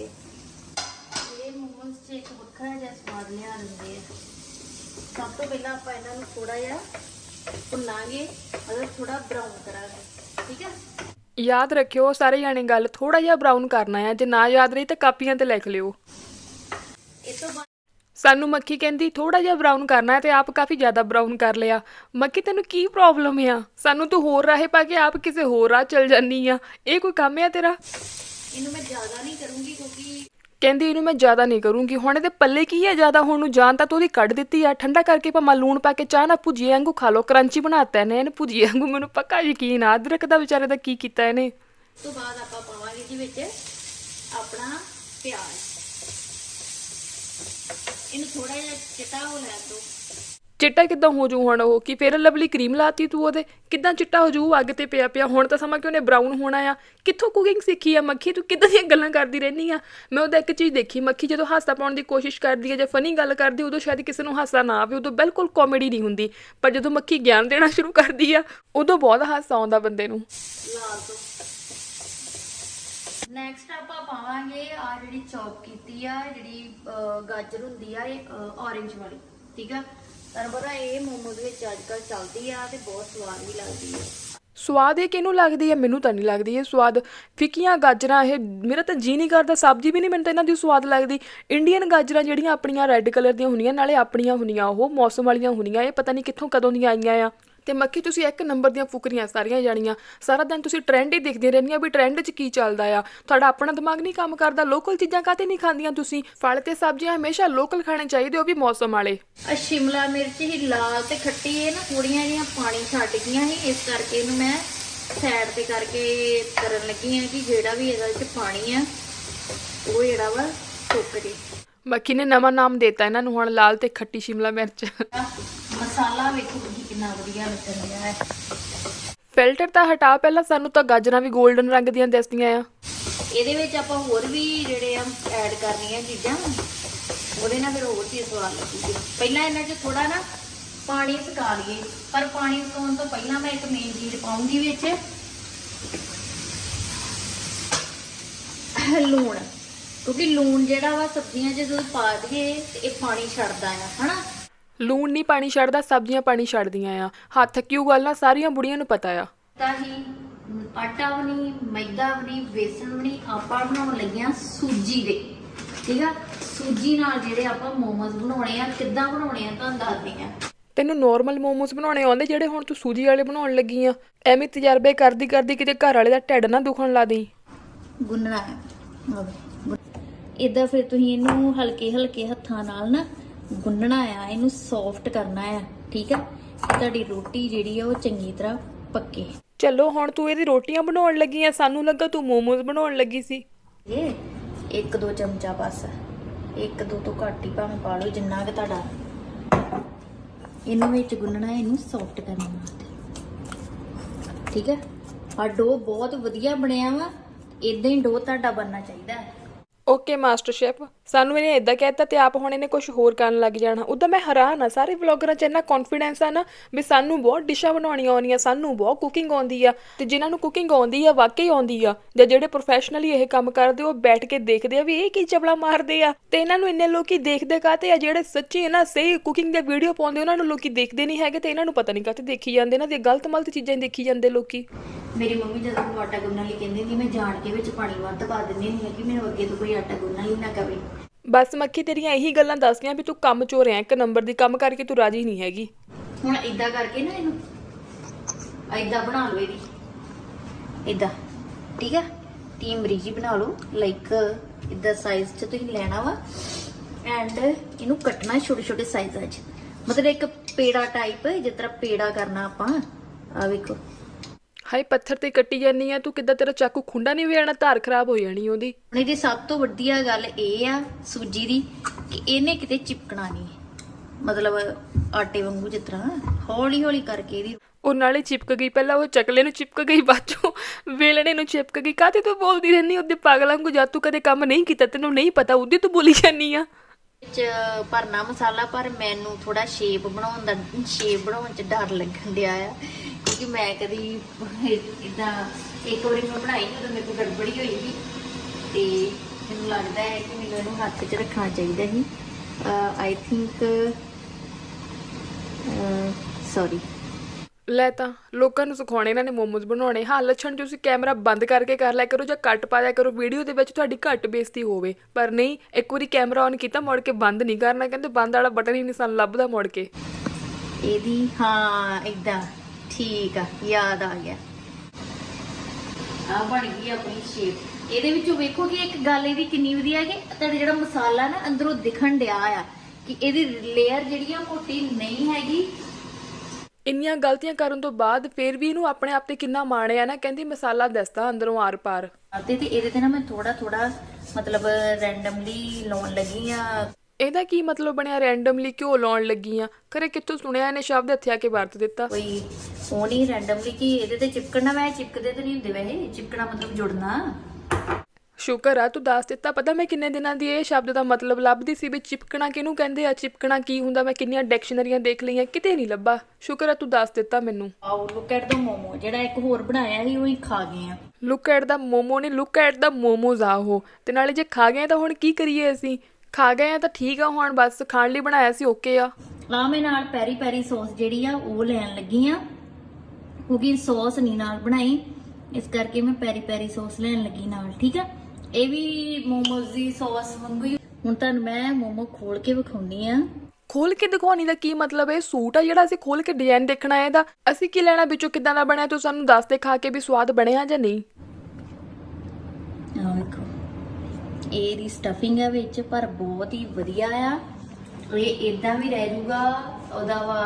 ਇਹ ਮੋਮੋਸ 'ਚ ਇੱਕ ਵੱਖਰਾ ਜਿਹਾ ਸਵਾਦ ਲਿਆ ਦਿੰਦੇ ਆ। ਸਭ ਤੋਂ ਪਹਿਲਾਂ ਆਪਾਂ ਇਹਨਾਂ ਨੂੰ ਥੋੜਾ ਜਿਹਾ ਭੁੰਨਾਂਗੇ ਮਤਲਬ ਥੋੜਾ ਬਰਾਊਨ ਕਰਾਂਗੇ ਠੀਕ ਹੈ? ਯਾਦ ਰੱਖਿਓ ਸਾਰੇ ਜਾਣੇ ਗੱਲ ਥੋੜਾ ਜਿਹਾ ਬਰਾਊਨ ਕਰਨਾ ਆ। ਜੇ ਨਾ ਯਾਦ ਰਹੀ ਤਾਂ ਕਾਪੀਆਂ ਤੇ ਲਿਖ ਲਿਓ। ਇਹ ਤੋਂ ਬਾਅਦ ਸਾਨੂੰ ਮੱਖੀ ਕਹਿੰਦੀ ਥੋੜਾ ਜਿਹਾ ਬਰਾਊਨ ਕਰਨਾ ਹੈ ਤੇ ਆਪ ਕਾਫੀ ਜ਼ਿਆਦਾ ਬਰਾਊਨ ਕਰ ਲਿਆ। ਮੱਖੀ ਤੈਨੂੰ ਕੀ ਪ੍ਰੋਬਲਮ ਆ? ਸਾਨੂੰ ਤੂੰ ਹੋਰ ਰਾਹੇ ਪਾ ਕੇ ਆਪ ਕਿਸੇ ਹੋਰ ਰਾਹ ਚਲ ਜਾਨੀ ਆ। ਇਹ ਕੋਈ ਕੰਮ ਆ ਤੇਰਾ? ਇਹਨੂੰ ਮੈਂ ਜ਼ਿਆਦਾ ਨਹੀਂ ਕਰੂੰਗੀ ਕਿਉਂਕਿ ਕਹਿੰਦੀ ਇਹਨੂੰ ਮੈਂ ਜ਼ਿਆਦਾ ਨਹੀਂ ਕਰੂੰਗੀ। ਹੁਣ ਇਹਦੇ ਪੱਲੇ ਕੀ ਹੈ ਜ਼ਿਆਦਾ? ਹੁਣ ਨੂੰ ਜਾਨ ਤਾਂ ਤੂੰ ਉਹਦੀ ਕੱਢ ਦਿੱਤੀ ਆ। ਠੰਡਾ ਕਰਕੇ ਭਾਵੇਂ ਲੂਣ ਪਾ ਕੇ ਚਾਹ ਨਾਲ ਭੁਜੀਏ ਵਾਂਗੂ ਖਾ ਲੋ ਕਰੰਚੀ ਬਣਾਤਾ ਇਹਨੇ। ਇਹਨੇ ਭੁਜੀਏ ਵਾਂਗੂ ਮੈਨੂੰ ਪੱਕਾ ਯਕੀਨ ਆ। ਅਦਰਕ ਦਾ ਵਿਚਾਰੇ ਦਾ ਕੀ ਕੀਤਾ ਇਹਨੇ? ਤੋਂ ਬਾਅਦ ਆਪਾਂ ਪਾਵਾਂਗੇ ਜੀ ਵਿੱਚ ਆਪਣਾ ਪਿਆਜ਼। ਇਹਨੂੰ ਥੋੜਾ ਜਿਹਾ ਚਿੱਟਾ ਹੋ ਲੈਣ ਦਿਓ ਚਿੱਟਾ ਕਿੱਦਾਂ ਹੋ ਜੂ ਹੁਣ ਉਹ? ਕੀ ਫੇਰ ਲਵਲੀ ਕਰੀਮ ਲਾਤੀ ਤੂੰ ਉਹਦੇ? ਕਿੱਦਾਂ ਚਿੱਟਾ ਹੋ ਜੂ? ਅੱਗ ਤੇ ਪਿਆ ਪਿਆ। ਹੁਣ ਤਾਂ ਸਮਾਂ ਕਿ ਉਹਨੇ ਬਰਾਊਨ ਹੋਣਾ ਆ। ਕਿੱਥੋਂ ਕੁਕਿੰਗ ਸਿੱਖੀ ਆ ਮੱਖੀ? ਤੂੰ ਕਿੱਦਾਂ ਦੀਆਂ ਗੱਲਾਂ ਕਰਦੀ ਰਹਿਨੀ ਆ? ਮੈਂ ਉਹਦਾ ਇੱਕ ਚੀਜ਼ ਦੇਖੀ ਮੱਖੀ ਜਦੋਂ ਹਾਸਾ ਪਾਉਣ ਦੀ ਕੋਸ਼ਿਸ਼ ਕਰਦੀ ਹੈ ਜਾਂ ਫਨੀ ਗੱਲ ਕਰਦੀ ਉਦੋਂ ਸ਼ਾਇਦ ਕਿਸੇ ਨੂੰ ਹਾਸਾ ਨਾ ਆਵੇ ਉਦੋਂ ਬਿਲਕੁਲ ਕਾਮੇਡੀ ਨਹੀਂ ਹੁੰਦੀ। ਪਰ ਜਦੋਂ ਮੱਖੀ ਗਿਆਨ ਦੇਣਾ ਸ਼ੁਰੂ ਕਰਦੀ ਆ ਉਦੋਂ ਬਹੁਤ ਹਾਸਾ ਆਉਂਦਾ ਬੰਦੇ ਨੂੰ। ਲਾਲ ਤੋਂ ਨੈਕਸਟ ਆਪਾਂ ਪਾਵਾਂਗੇ ਆ ਜਿਹੜੀ ਚੌਪ ਕੀਤੀ ਆ, ਜਿਹੜੀ ਗਾਜਰ ਹੁੰਦੀ ਆ, ਇਹ ਔਰੇਂਜ ਵਾਲੀ, ਠੀਕ ਆ? ਤੁਹਾਨੂੰ ਪਤਾ ਇਹ ਮੋਮੋਜ਼ ਵਿੱਚ ਅੱਜ ਕੱਲ ਚੱਲਦੀ ਆ ਤੇ ਬਹੁਤ ਸਵਾਦ ਵੀ ਲੱਗਦੀ ਆ। ਸਵਾਦ ਇਹ ਕਿਹਨੂੰ ਲੱਗਦੀ ਹੈ ਮੈਨੂੰ ਤਾਂ ਨਹੀਂ ਲੱਗਦੀ ਇਹ ਸਵਾਦ। ਫਿੱਕੀਆਂ ਗਾਜਰਾਂ, ਇਹ ਮੇਰਾ ਤਾਂ ਜੀ ਨਹੀਂ ਕਰਦਾ, ਸਬਜ਼ੀ ਵੀ ਨਹੀਂ, ਮੈਨੂੰ ਤਾਂ ਇਹਨਾਂ ਦੀ ਸਵਾਦ ਲੱਗਦੀ। ਇੰਡੀਅਨ ਗਾਜਰਾਂ ਜਿਹੜੀਆਂ ਆਪਣੀਆਂ ਰੈੱਡ ਕਲਰ ਦੀਆਂ ਹੁੰਦੀਆਂ, ਨਾਲੇ ਆਪਣੀਆਂ ਹੁੰਦੀਆਂ, ਉਹ ਮੌਸਮ ਵਾਲੀਆਂ ਹੁੰਦੀਆਂ, ਇਹ ਪਤਾ ਨਹੀਂ ਕਿੱਥੋਂ ਕਦੋਂ ਦੀਆਂ ਆਈਆਂ ਆ। ਤੇ ਮੱਕੀ ਤੁਸੀਂ ਇੱਕ ਨੰਬਰ ਦੀਆਂ ਫੁਕਰੀਆਂ ਸਾਰੀਆਂ ਜਾਣੀਆਂ। ਸਾਰਾ ਦਿਨ ਤੁਸੀਂ ਟ੍ਰੈਂਡ ਹੀ ਦੇਖਦੇ ਰਹਿੰਦੀਆਂ ਵੀ ਟ੍ਰੈਂਡ 'ਚ ਕੀ ਚੱਲਦਾ ਆ। ਤੁਹਾਡਾ ਆਪਣਾ ਦਿਮਾਗ ਨਹੀਂ ਕੰਮ ਕਰਦਾ ਲੋਕਲ ਚੀਜ਼ਾਂ ਕਾਤੇ ਨਹੀਂ ਖਾਂਦੀਆਂ ਤੁਸੀਂ? ਫਲ ਤੇ ਸਬਜ਼ੀਆਂ ਹਮੇਸ਼ਾ ਲੋਕਲ ਖਾਣੇ ਚਾਹੀਦੇ ਉਹ ਵੀ ਮੌਸਮ ਵਾਲੇ। ਆ ਸ਼ਿਮਲਾ ਮਿਰਚ ਹੀ ਲਾਲ ਤੇ ਖੱਟੀ ਇਹ ਨਾ ਥੋੜੀਆਂ ਜਿਹੀਆਂ ਪਾਣੀ ਛੱਡ ਗਈਆਂ ਸੀ ਇਸ ਕਰਕੇ ਇਹਨੂੰ ਮੈਂ ਸਾਈਡ ਤੇ ਕਰਕੇ ਕਰਨ ਲੱਗੀ ਆ ਕਿ ਜਿਹੜਾ ਵੀ ਇਹਦੇ ਵਿੱਚ ਪਾਣੀ ਆ ਉਹ ਜਿਹੜਾ ਵਾ ਸੁੱਕ ਜੇ। ਮੱਖੀ ਨੇ ਨਵਾਂ ਨਾਮ ਦਿੱਤਾ ਇਹਨਾਂ ਨੂੰ ਹੁਣ ਲਾਲ ਤੇ ਖੱਟੀ ਸ਼ਿਮਲਾ ਮਿਰਚ। ਮਸਾਲਾ ਵੇਖੋ ਤੁਸੀਂ ਕਿੰਨਾ ਵਧੀਆ ਲੱਗਣ ਰਿਹਾ ਹੈ। ਫਿਲਟਰ ਤਾਂ ਹਟਾ ਪਹਿਲਾਂ ਸਾਨੂੰ ਤਾਂ ਗਾਜਰਾਂ ਵੀ 골ਡਨ ਰੰਗ ਦੀਆਂ ਦਿਸਦੀਆਂ ਆ। ਇਹਦੇ ਵਿੱਚ ਆਪਾਂ ਹੋਰ ਵੀ ਜਿਹੜੇ ਆ ਐਡ ਕਰਨੀਆਂ ਚੀਜ਼ਾਂ। ਉਹਦੇ ਨਾਲ ਫਿਰ ਹੋਰ ਚੀਜ਼ ਸਵਾਦ ਲੱਗੂਗੀ। ਪਹਿਲਾਂ ਇਹਨਾਂ 'ਚ ਥੋੜਾ ਨਾ ਪਾਣੀ ਸੁਕਾ ਲਈਏ। ਪਰ ਪਾਣੀ ਸੁਕਾਉਣ ਤੋਂ ਪਹਿਲਾਂ ਮੈਂ ਇੱਕ ਮੇਨ ਚੀਜ਼ ਪਾਉਂਗੀ ਵਿੱਚ। ਲੂਣ। ਕਿਉਂਕਿ ਲੂਣ ਜਿਹੜਾ ਵਾ ਸਬਜ਼ੀਆਂ 'ਚ ਜਦੋਂ ਪਾ ਦਈਏ ਤੇ ਇਹ ਪਾਣੀ ਛੱਡਦਾ ਆ ਹਨਾ? ਲੂਣ ਨਹੀਂ ਪਾਣੀ ਛੱਡਦਾ ਸਬਜ਼ੀਆਂ ਪਾਣੀ ਛੱਡਦੀਆਂ ਆ। ਹੱਥ ਕਿਉਂ ਗੱਲ? ਨਾ ਸਾਰੀਆਂ ਬੁੜੀਆਂ ਨੂੰ ਪਤਾ ਆ। ਤਾਂ ਹੀ ਆਟਾ ਵੀ ਨਹੀਂ ਮੈਦਾ ਵੀ ਨਹੀਂ ਬੇਸਣ ਵੀ ਨਹੀਂ ਆਪਾਂ ਬਣਾਉਣ ਲੱਗਿਆ ਸੂਜੀ ਦੇ। ਠੀਕ ਆ? ਸੂਜੀ ਨਾਲ ਜਿਹੜੇ ਆਪਾਂ ਮੋਮੋਸ ਬਣਾਉਣੇ ਆ ਕਿੱਦਾਂ ਬਣਾਉਣੇ ਆ ਤੁਹਾਨੂੰ ਦੱਸਦੀ ਆ ਤੈਨੂੰ ਨਾਰਮਲ ਮੋਮੋਸ ਬਣਾਉਣੇ ਆਉਂਦੇ ਜਿਹੜੇ ਹੁਣ ਤੂੰ ਸੂਜੀ ਵਾਲੇ ਬਣਾਉਣ ਲੱਗੀ ਆ। ਐਵੇਂ ਤਜਰਬੇ ਕਰਦੀ ਕਰਦੀ ਕਿਤੇ ਘਰ ਵਾਲੇ ਦਾ ਢਿੱਡ ਨਾ ਦੁਖਣ ਲਾ ਦੇਈ। ਗੁੰਨਣਾ ਹੈ। ਇਦਾਂ ਫਿਰ ਤੁਸੀਂ ਇਹਨੂੰ ਹਲਕੇ ਹਲਕੇ ਹੱਥਾਂ ਨਾਲ ਨਾ ਗੁੰਨਣਾ ਆ ਇਹਨੂੰ ਸੌਫਟ ਕਰਨਾ ਆ ਠੀਕ ਆ? ਤੁਹਾਡੀ ਰੋਟੀ ਜਿਹੜੀ ਆ ਉਹ ਚੰਗੀ ਤਰ੍ਹਾਂ ਪੱਕੇ। ਚਲੋ ਹੁਣ ਤੂੰ ਇਹਦੀ ਰੋਟੀਆਂ ਬਣਾਉਣ ਲੱਗੀ ਆ। ਸਾਨੂੰ ਲੱਗਾ ਤੂੰ ਮੋਮੋਸ ਬਣਾਉਣ ਲੱਗੀ ਸੀ। ਇਹ ਇੱਕ ਦੋ ਚਮਚਾ ਬਸ। ਇੱਕ ਦੋ ਤੋਂ ਘੱਟ ਹੀ ਭਾਵੇਂ ਪਾ ਲਓ ਜਿੰਨਾ ਕਿ ਤੁਹਾਡਾ। ਇਹਨੂੰ ਵਿੱਚ ਗੁੰਨਣਾ ਹੈ, ਇਹਨੂੰ ਸੌਫਟ ਕਰਨ ਠੀਕ ਹੈ ਆ ਡੋ ਬਹੁਤ ਵਧੀਆ ਬਣਿਆ ਵਾ। ਇਦਾਂ ਹੀ ਡੋ ਤੁਹਾਡਾ ਬਣਨਾ ਚਾਹੀਦਾ। Okay master chef. ਸਾਨੂੰ ਇਹਨੇ ਇਦਾਂ ਕਹਿਤਾ ਤੇ ਆਪ ਹੁਣ ਇਹਨੇ ਕੁਝ ਹੋਰ ਕਰਨ ਲੱਗ ਜਾਣਾ। ਉਦਾਂ ਮੈਂ ਹੈਰਾਨ ਆ, ਸਾਰੇ ਵਲੌਗਰਾਂ 'ਚ ਇੰਨਾ ਕੌਨਫੀਡੈਂਸ ਆ ਨਾ ਵੀ ਸਾਨੂੰ ਬਹੁਤ ਡਿਸ਼ਾਂ ਬਣਾਉਣੀਆਂ ਆਉਂਦੀਆਂ, ਸਾਨੂੰ ਬਹੁਤ ਕੁਕਿੰਗ ਆਉਂਦੀ ਆ ਤੇ ਜਿਨ੍ਹਾਂ ਨੂੰ ਕੁਕਿੰਗ ਆਉਂਦੀ ਆ, ਵਾਕਈ ਆਉਂਦੀ ਆ ਜਾਂ ਜਿਹੜੇ ਪ੍ਰੋਫੈਸ਼ਨਲੀ ਇਹ ਕੰਮ ਕਰਦੇ ਉਹ ਬੈਠ ਕੇ ਦੇਖਦੇ ਆ ਵੀ ਇਹ ਕੀ ਚਪਲਾ ਮਾਰਦੇ ਆ। ਤੇ ਇਹਨਾਂ ਨੂੰ ਇੰਨੇ ਲੋਕੀ ਦੇਖਦੇ ਕਾਤੇ ਆ, ਜਿਹੜੇ ਸੱਚੀ ਨਾ ਸਹੀ ਕੁਕਿੰਗ ਦੇ ਵੀਡੀਓ ਪਾਉਂਦੇ, ਉਹਨਾਂ ਨੂੰ ਲੋਕੀ ਦੇਖਦੇ ਨਹੀਂ ਹੈਗੇ ਤੇ ਇਹਨਾਂ ਨੂੰ ਪਤਾ ਨਹੀਂ ਕਾਤੇ ਦੇਖੀ ਜਾਂਦੇ ਨਾ, ਤੇ ਗਲਤ ਮਲਤ ਚੀਜ਼ਾਂ ਹੀ ਦੇਖੀ ਜਾਂਦੇ ਲੋਕੀ। ਮੇਰੀ ਮੰਮੀ ਜਦੋਂ ਮੈਨੂੰ ਆਟਾ ਗੁੰਨਣ ਲਈ ਕਹਿੰਦੀ ਸੀ, ਮੈਂ ਜਾਣ ਕੇ ਵਿੱਚ ਪਾਣੀ ਵੱਧ ਪਾ ਦਿੰਦੀ ਨਹੀਂ ਕਿ ਮੈਨੂੰ ਅੱਗੇ ਤੋਂ ਕੋਈ ਆਟਾ ਗੁੰਨਣ ਲਈ ਨਾ ਕਵੇ। ਬਸ ਮੱਖੀ, ਤੇਰੀਆਂ ਇਹੀ ਗੱਲਾਂ ਦੱਸਦੀਆਂ ਵੀ ਤੂੰ ਕੰਮ ਚੋਂ ਰਿਆਂ ਇੱਕ ਨੰਬਰ ਦੀ ਕੰਮ ਕਰਕੇ ਤੂੰ ਰਾਜੀ ਨਹੀਂ ਹੈਗੀ। ਹੁਣ ਇਦਾਂ ਕਰਕੇ ਨਾ ਇਹਨੂੰ। ਇਦਾਂ ਬਣਾ ਲਓ ਇਹਦੀ। ਇਦਾਂ ਠੀਕ ਹੈ ਟੀਮ ਬਰੀਜੀ ਬਣਾ ਲਓ। ਲਾਈਕ ਇਦਾਂ ਸਾਈਜ਼ ਚ ਤੁਸੀਂ ਲੈਣਾ ਵਾ। ਐਂਡ ਇਹਨੂੰ ਕੱਟਣਾ ਛੋਟੇ ਛੋਟੇ ਸਾਈਜ਼ਾਂ 'ਚ। ਮਤਲਬ ਇੱਕ ਪੇੜਾ ਟਾਈਪ ਜਿਸ ਤਰ੍ਹਾਂ ਪੇੜਾ ਕਰਨਾ ਆਪਾਂ। ਆ ਵੇਖੋ। ਹਾਏ ਪੱਥਰ ਤੇ ਕੱਟੀ ਜਾਨੀ ਆ ਤੂੰ ਕਿੱਦਾਂ ਤੇਰਾ ਚਾਕੂ ਖੁੰਡਾ ਨਹੀਂ ਵੇਣਾ ਧਾਰ ਖਰਾਬ ਹੋ ਜਾਣੀ ਉਹਦੀ? ਹੁਣ ਇਹਦੀ ਸਭ ਤੋਂ ਵੱਡੀਆ ਗੱਲ ਇਹ ਆ ਸੂਜੀ ਦੀ ਕਿ ਇਹਨੇ ਕਿਤੇ ਚਿਪਕਣਾ ਨਹੀਂ। ਮਤਲਬ ਆਟੇ ਵਾਂਗੂ ਜਿਸ ਤਰ੍ਹਾਂ ਹੌਲੀ ਹੌਲੀ ਕਰਕੇ ਇਹਦੀ ਉਹ ਨਾਲੇ ਚਿਪਕ ਗਈ ਪਹਿਲਾਂ ਉਹ ਚਕਲੇ ਨੂੰ ਚਿਪਕ ਗਈ ਬਾਚੋ ਵੇਲਣੇ ਨੂੰ ਚਿਪਕ ਗਈ। ਕਾਤੇ ਤੂੰ ਬੋਲਦੀ ਰਹਿਨੀ ਉਹਦੇ ਪਾਗਲਾਂ ਨੂੰ ਜਾਂ ਤੂੰ ਕਦੇ ਕੰਮ ਨਹੀਂ ਕੀਤਾ ਤੈਨੂੰ ਨਹੀਂ ਪਤਾ ਉਹਦੀ ਤੂੰ ਬੋਲੀ ਜਾਨੀ ਆ। ਵਿੱਚ ਭਰਨਾ ਮਸਾਲਾ ਪਰ ਮੈਨੂੰ ਥੋੜਾ ਸ਼ੇਪ ਬਣਾਉਣ ਦਾ ਸ਼ੇਪ ਬਣਾਉਣ ਚ ਡਰ ਲੱਗਣ ਡਿਆ ਆ। ਕਿਉਂਕਿ ਮੈਂ ਕਦੀ ਇਦਾਂ ਇੱਕ ਵਾਰੀ ਮੈਂ ਬਣਾਈ ਜਦੋਂ ਮੇਰੇ ਕੋਲ ਗੜਬੜੀ ਹੋਈ ਸੀ। ਤੇ ਮੈਨੂੰ ਲੱਗਦਾ ਹੈ ਕਿ ਮੈਨੂੰ ਇਹਨੂੰ ਹੱਥ 'ਚ ਰੱਖਣਾ ਚਾਹੀਦਾ ਸੀ। ਆਈ ਥਿੰਕ ਸੌਰੀ ਲੈ ਤਾਂ ਲੋਕਾਂ ਨੂੰ ਸਿਖਾਉਣੇ ਇਹਨਾਂ ਨੇ ਮੋਮੋਜ਼ ਬਣਾਉਣੇ। ਹਾਂ ਲੱਛਣ ਤੁਸੀਂ ਕੈਮਰਾ ਬੰਦ ਕਰਕੇ ਕਰ ਲਿਆ ਕਰੋ ਜਾਂ ਕੱਟ ਪਾ ਦਿਆ ਕਰੋ। ਵੀਡੀਓ ਦੇ ਵਿੱਚ ਤੁਹਾਡੀ ਘੱਟ ਬੇਇੱਜ਼ਤੀ ਹੋਵੇ। ਪਰ ਨਹੀਂ ਇੱਕ ਵਾਰੀ ਕੈਮਰਾ ਔਨ ਕੀਤਾ ਮੁੜ ਕੇ ਬੰਦ ਨਹੀਂ ਕਰਨਾ। ਕਹਿੰਦੇ ਬੰਦ ਵਾਲਾ ਬਟਨ ਹੀ ਨਹੀਂ ਸਾਨੂੰ ਲੱਭਦਾ ਮੁੜ ਕੇ। ਇਹਦੀ ਹਾਂ ਇਦਾਂ ਠੀਕ ਆ ਯਾਦ ਆ ਗਿਆ। ਆ ਬਣ ਗਈ ਆਪਣੀ ਸ਼ੇਪ ਇਹਦੇ ਵਿੱਚੋਂ ਵੇਖੋ ਕਿ ਇੱਕ ਗੱਲ ਇਹਦੀ ਕਿੰਨੀ ਵਧੀਆ ਹੈ ਕਿ ਤੁਹਾਡਾ ਜਿਹੜਾ ਮਸਾਲਾ ਨਾ ਅੰਦਰੋਂ ਦਿਖਣ ਡਿਆ ਆ ਕਿ ਇਹਦੀ ਲੇਅਰ ਜਿਹੜੀ ਆ ਮੋਟੀ ਨਹੀਂ ਹੈਗੀ। ਇੰਨੀਆਂ ਗਲਤੀਆਂ ਕਰਨ ਤੋਂ ਬਾਅਦ ਫਿਰ ਵੀ ਇਹਨੂੰ ਆਪਣੇ ਆਪ ਤੇ ਕਿੰਨਾ ਮਾਣਿਆ ਨਾ ਕਹਿੰਦੀ ਮਸਾਲਾ ਦੱਸਦਾ ਅੰਦਰੋਂ ਆਰ ਪਾਰ। ਅਤੇ ਤੇ ਇਹਦੇ ਤੇ ਨਾ ਮੈਂ ਥੋੜਾ ਥੋੜਾ ਮਤਲਬ ਰੈਂਡਮਲੀ ਲਾਉਣ ਲੱਗੀ ਆ। ਇਹਦਾ ਕੀ ਮਤਲਬ ਬਣਿਆ? ਰੈਂਡਮਲੀ ਕਿਉਂ ਲਾਉਣ ਲੱਗੀ ਆ ਖਰੇ ਕਿੱਥੋਂ ਸੁਣਿਆ ਇਹਨੇ ਸ਼ਬਦ ਇੱਥੇ ਆ ਕੇ ਵਰਤ ਦਿੱਤਾ? ਕੋਈ ਉਹ ਨਹੀਂ ਰੈਂਡਮਲੀ ਕਿ ਇਹਦੇ ਤੇ ਚਿਪਕਣਾ ਵੈ ਚਿਪਕਦੇ ਤੇ ਨਹੀਂ ਹੁੰਦੇ ਵੈਸੇ। ਚਿਪਕਣਾ ਮਤਲਬ ਜੁੜਨਾ। ਸ਼ੁਕਰ ਆ ਤੂੰ ਦੱਸ ਦਿੱਤਾ। ਪਤਾ ਮੈਂ ਕਿੰਨੇ ਦਿਨਾਂ ਦੀ ਇਹ ਸ਼ਬਦ ਦਾ ਮਤਲਬ ਲੱਭਦੀ ਸੀ ਵੀ ਚਿਪਕਣਾ ਕਿਹਨੂੰ ਕਹਿੰਦੇ ਆ? ਚਿਪਕਣਾ ਕੀ ਹੁੰਦਾ? ਮੈਂ ਕਿੰਨੀਆਂ ਡਿਕਸ਼ਨਰੀਆਂ ਦੇਖ ਲਈਆਂ ਕਿਤੇ ਨਹੀਂ ਲੱਭਾ। ਸ਼ੁਕਰ ਆ ਤੂੰ ਦੱਸ ਦਿੱਤਾ ਮੈਨੂੰ। ਆਓ ਲੁੱਕ ਐਟ ਦਾ ਮੋਮੋ ਜਿਹੜਾ ਇੱਕ ਹੋਰ ਬਣਾਇਆ ਸੀ ਉਹ ਹੀ ਖਾ ਗਏ ਆ। ਲੁੱਕ ਐਟ ਦਾ ਮੋਮੋ ਨੇ ਲੁੱਕ ਐਟ ਦਾ ਮੋਮੋਜ਼ ਆ ਉਹ। ਤੇ ਨਾਲੇ ਜੇ ਖਾ ਗਏ ਤਾਂ ਹੁਣ ਕੀ ਕਰੀਏ ਅਸੀਂ? ਖਾ ਗਏ ਆ ਤਾਂ ਠੀਕ ਆ ਹੁਣ ਬਸ ਖਾਣ ਲਈ ਬਣਾਇਆ ਸੀ ਓਕੇ ਆ। ਆ ਮੈਂ ਨਾਲ ਪੈਰੀ ਪੈਰੀ ਸੌਸ ਜਿਹੜੀ ਆ ਉਹ ਲੈਣ ਲੱਗੀ ਆ। ਕਿਉਂਕਿ ਸੌਸ ਨਹੀਂ ਨਾਲ ਬਣਾਈ ਇਸ ਕਰਕੇ ਮੈਂ ਪੈਰੀ ਪੈਰੀ ਸੌਸ ਲੈਣ ਲੱਗੀ ਨਾਲ ਠੀਕ ਆ? ਇਹ ਵੀ ਮੋਮੋਜ਼ ਦੀ ਸੌਸ ਵਾਂਗੂ ਹੀ। ਹੁਣ ਤੁਹਾਨੂੰ ਮੈਂ ਮੋਮੋ ਖੋਲ ਕੇ ਵਿਖਾਉਣੀ ਆ। ਖੋਲ ਕੇ ਦਿਖਾਉਣੀ ਦਾ ਕੀ ਮਤਲਬ ਹੈ ਸੂਟ ਆ ਜਿਹੜਾ ਅਸੀਂ ਖੋਲ ਕੇ ਡਿਜ਼ਾਈਨ ਦੇਖਣਾ ਹੈ ਇਹਦਾ ਅਸੀਂ ਕੀ ਲੈਣਾ? ਵਿੱਚੋਂ ਕਿਦਾਂ ਦਾ ਬਣਿਆ? ਤੂੰ ਸਾਨੂੰ ਦੱਸ ਦੇ ਖਾ ਕੇ ਵੀ ਸਵਾਦ ਬਣਿਆ ਜਾਂ ਨਹੀਂ ਆ ਵੇਖੋ ਇਹਦੀ ਸਟਫਿੰਗ ਆ ਵਿੱਚ ਪਰ ਬਹੁਤ ਹੀ ਵਧੀਆ ਆ। ਇਹ ਇਦਾਂ ਵੀ ਰਹਿ ਜਾਊਗਾ ਉਹਦਾ ਵਾ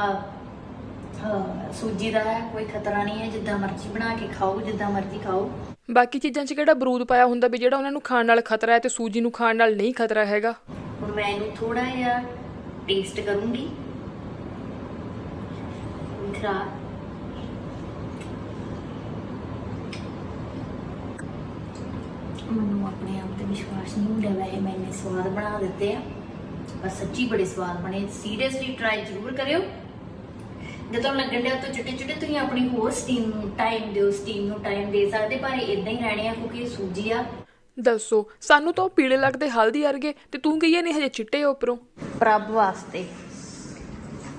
ਹਾਂ, ਸੂਜੀ ਦਾ ਹੈ ਕੋਈ ਖਤਰਾ ਨਹੀਂ ਹੈ ਜਿੱਦਾਂ ਮਰਜ਼ੀ ਬਣਾ ਕੇ ਖਾਓ ਜਿੱਦਾਂ ਮਰਜ਼ੀ ਖਾਓ। ਬਾਕੀ ਚੀਜ਼ਾਂ 'ਚ ਕਿਹੜਾ ਬਰੂਦ ਪਾਇਆ ਹੁੰਦਾ ਵੀ ਜਿਹੜਾ ਉਹਨਾਂ ਨੂੰ ਖਾਣ ਨਾਲ ਖਤਰਾ ਹੈ ਤੇ ਸੂਜੀ ਨੂੰ ਖਾਣ ਨਾਲ ਨਹੀਂ ਖਤਰਾ ਹੈਗਾ? ਹੁਣ ਮੈਂ ਇਹਨੂੰ ਥੋੜਾ ਜਿਹਾ ਟੇਸਟ ਕਰੂੰਗੀ। ਖਰਾ ਮੈਨੂੰ ਆਪਣੇ ਆਪ ਤੇ ਵਿਸ਼ਵਾਸ ਨਹੀਂ ਹੁੰਦਾ। ਵੈਸੇ ਮੈਂ ਇੰਨੇ ਸਵਾਦ ਬਣਾ ਦਿੱਤੇ ਆ। ਪਰ ਸੱਚੀ ਬੜੇ ਸਵਾਦ ਬਣੇ। ਸੀਰੀਅਸਲੀ ਟਰਾਈ ਜ਼ਰੂਰ ਕਰਿਓ। ਜਦੋਂ ਲੱਗਣ ਡਿਆ ਤਾਂ ਚਿੱਟੇ ਚਿੱਟੇ ਤੁਸੀਂ ਆਪਣੀ ਹੋਰ ਸਟੀਮ ਨੂੰ ਟਾਈਮ ਦਿਓ। ਸਟੀਮ ਨੂੰ ਟਾਈਮ ਦੇ ਸਕਦੇ ਪਰ ਇਦਾਂ ਹੀ ਰਹਿਣੇ ਆ ਕਿਉਂਕਿ ਇਹ ਸੂਜੀ ਆ। ਦੱਸੋ ਸਾਨੂੰ ਤਾਂ ਉਹ ਪੀਲੇ ਲੱਗਦੇ ਹਲਦੀ ਵਰਗੇ ਤੇ ਤੂੰ ਕਹੀਏ ਨਹੀਂ ਹਜੇ ਚਿੱਟੇ ਉੱਪਰੋਂ? ਪ੍ਰਭ ਵਾਸਤੇ।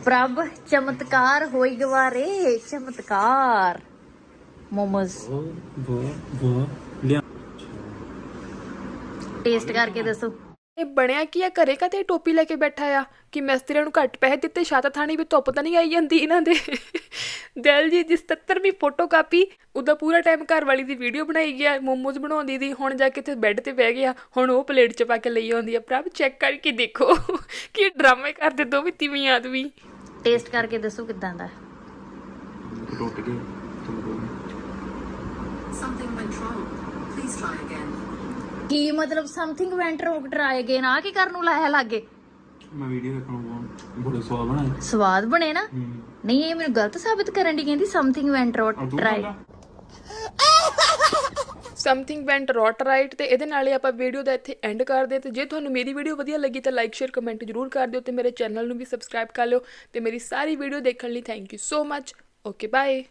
ਪ੍ਰਭ ਚਮਤਕਾਰ ਹੋਈ ਗਵਾਰੇ ਚਮਤਕਾਰ। ਮੋਮੋਸ ਟੇਸਟ ਕਰਕੇ ਦੱਸੋ। ਇਹ ਬਣਿਆ ਕੀ ਆ? ਘਰੇ ਕਦੇ ਟੋਪੀ ਲੈ ਕੇ ਬੈਠਾ ਆ? ਕਿ ਮਿਸਤਰੀਆਂ ਨੂੰ ਘੱਟ ਪੈਸੇ ਦਿੱਤੇ ਛਾਤਾ ਥਾਣੀ ਵੀ ਧੁੱਪ ਤਾਂ ਨਹੀਂ ਆਈ ਜਾਂਦੀ ਇਹਨਾਂ ਦੇ। ਦਿਲ ਜੀ ਜਿਸ 77ਵੀਂ ਫੋਟੋ ਕਾਪੀ ਉਹਦਾ ਪੂਰਾ ਟਾਈਮ ਘਰ ਵਾਲੀ ਦੀ ਵੀਡੀਓ ਬਣਾਈ ਗਿਆ ਮੋਮੋਜ਼ ਬਣਾਉਂਦੀ ਦੀ ਹੁਣ ਜਾ ਕੇ ਤੇ ਬੈੱਡ ਤੇ ਬਹਿ ਗਿਆ ਹੁਣ ਉਹ ਪਲੇਟ 'ਚ ਪਾ ਕੇ ਲਈ ਆਉਂਦੀ ਆ। ਪ੍ਰਭ ਚੈੱਕ ਕਰਕੇ ਦੇਖੋ ਕੀ ਡਰਾਮੇ ਕਰਦੇ ਦੋਵੇਂ ਤੀਵੀਂ ਆਦਮੀ। ਟੇਸਟ ਕਰਕੇ ਦੱਸੋ ਕਿਦਾਂ ਦਾ। Something went wrong. Please try again. ਕੀ ਮਤਲਬ something went wrong try again ਆ ਕੀ ਕਰਨ ਨੂੰ ਲਾਇਆ ਲਾਗੇ? ਮੈਂ ਵੀਡੀਓ ਦੇਖਣ ਨੂੰ ਬੜੇ ਸਵਾਦ ਬਣਾਏ। ਸਵਾਦ ਬਣੇ ਨਾ? ਨਹੀਂ ਇਹ ਮੈਨੂੰ ਗਲਤ ਸਾਬਿਤ ਕਰਨ ਦੀ ਕਹਿੰਦੀ something went wrong try something went ਰੋਟ right ਤੇ ਇਹਦੇ ਨਾਲ ਹੀ ਆਪਾਂ ਵੀਡੀਓ ਦਾ ਇੱਥੇ ਐਂਡ ਕਰਦੇ ਤੇ ਜੇ ਤੁਹਾਨੂੰ ਮੇਰੀ ਵੀਡੀਓ ਵਧੀਆ ਲੱਗੀ ਤਾਂ ਲਾਈਕ ਸ਼ੇਅਰ ਕਮੈਂਟ ਜ਼ਰੂਰ ਕਰ ਦਿਓ ਤੇ ਮੇਰੇ ਚੈਨਲ ਨੂੰ ਵੀ ਸਬਸਕ੍ਰਾਈਬ ਕਰ ਲਿਓ ਤੇ ਮੇਰੀ ਸਾਰੀ ਵੀਡੀਓ ਦੇਖਣ ਲਈ thank you so much okay bye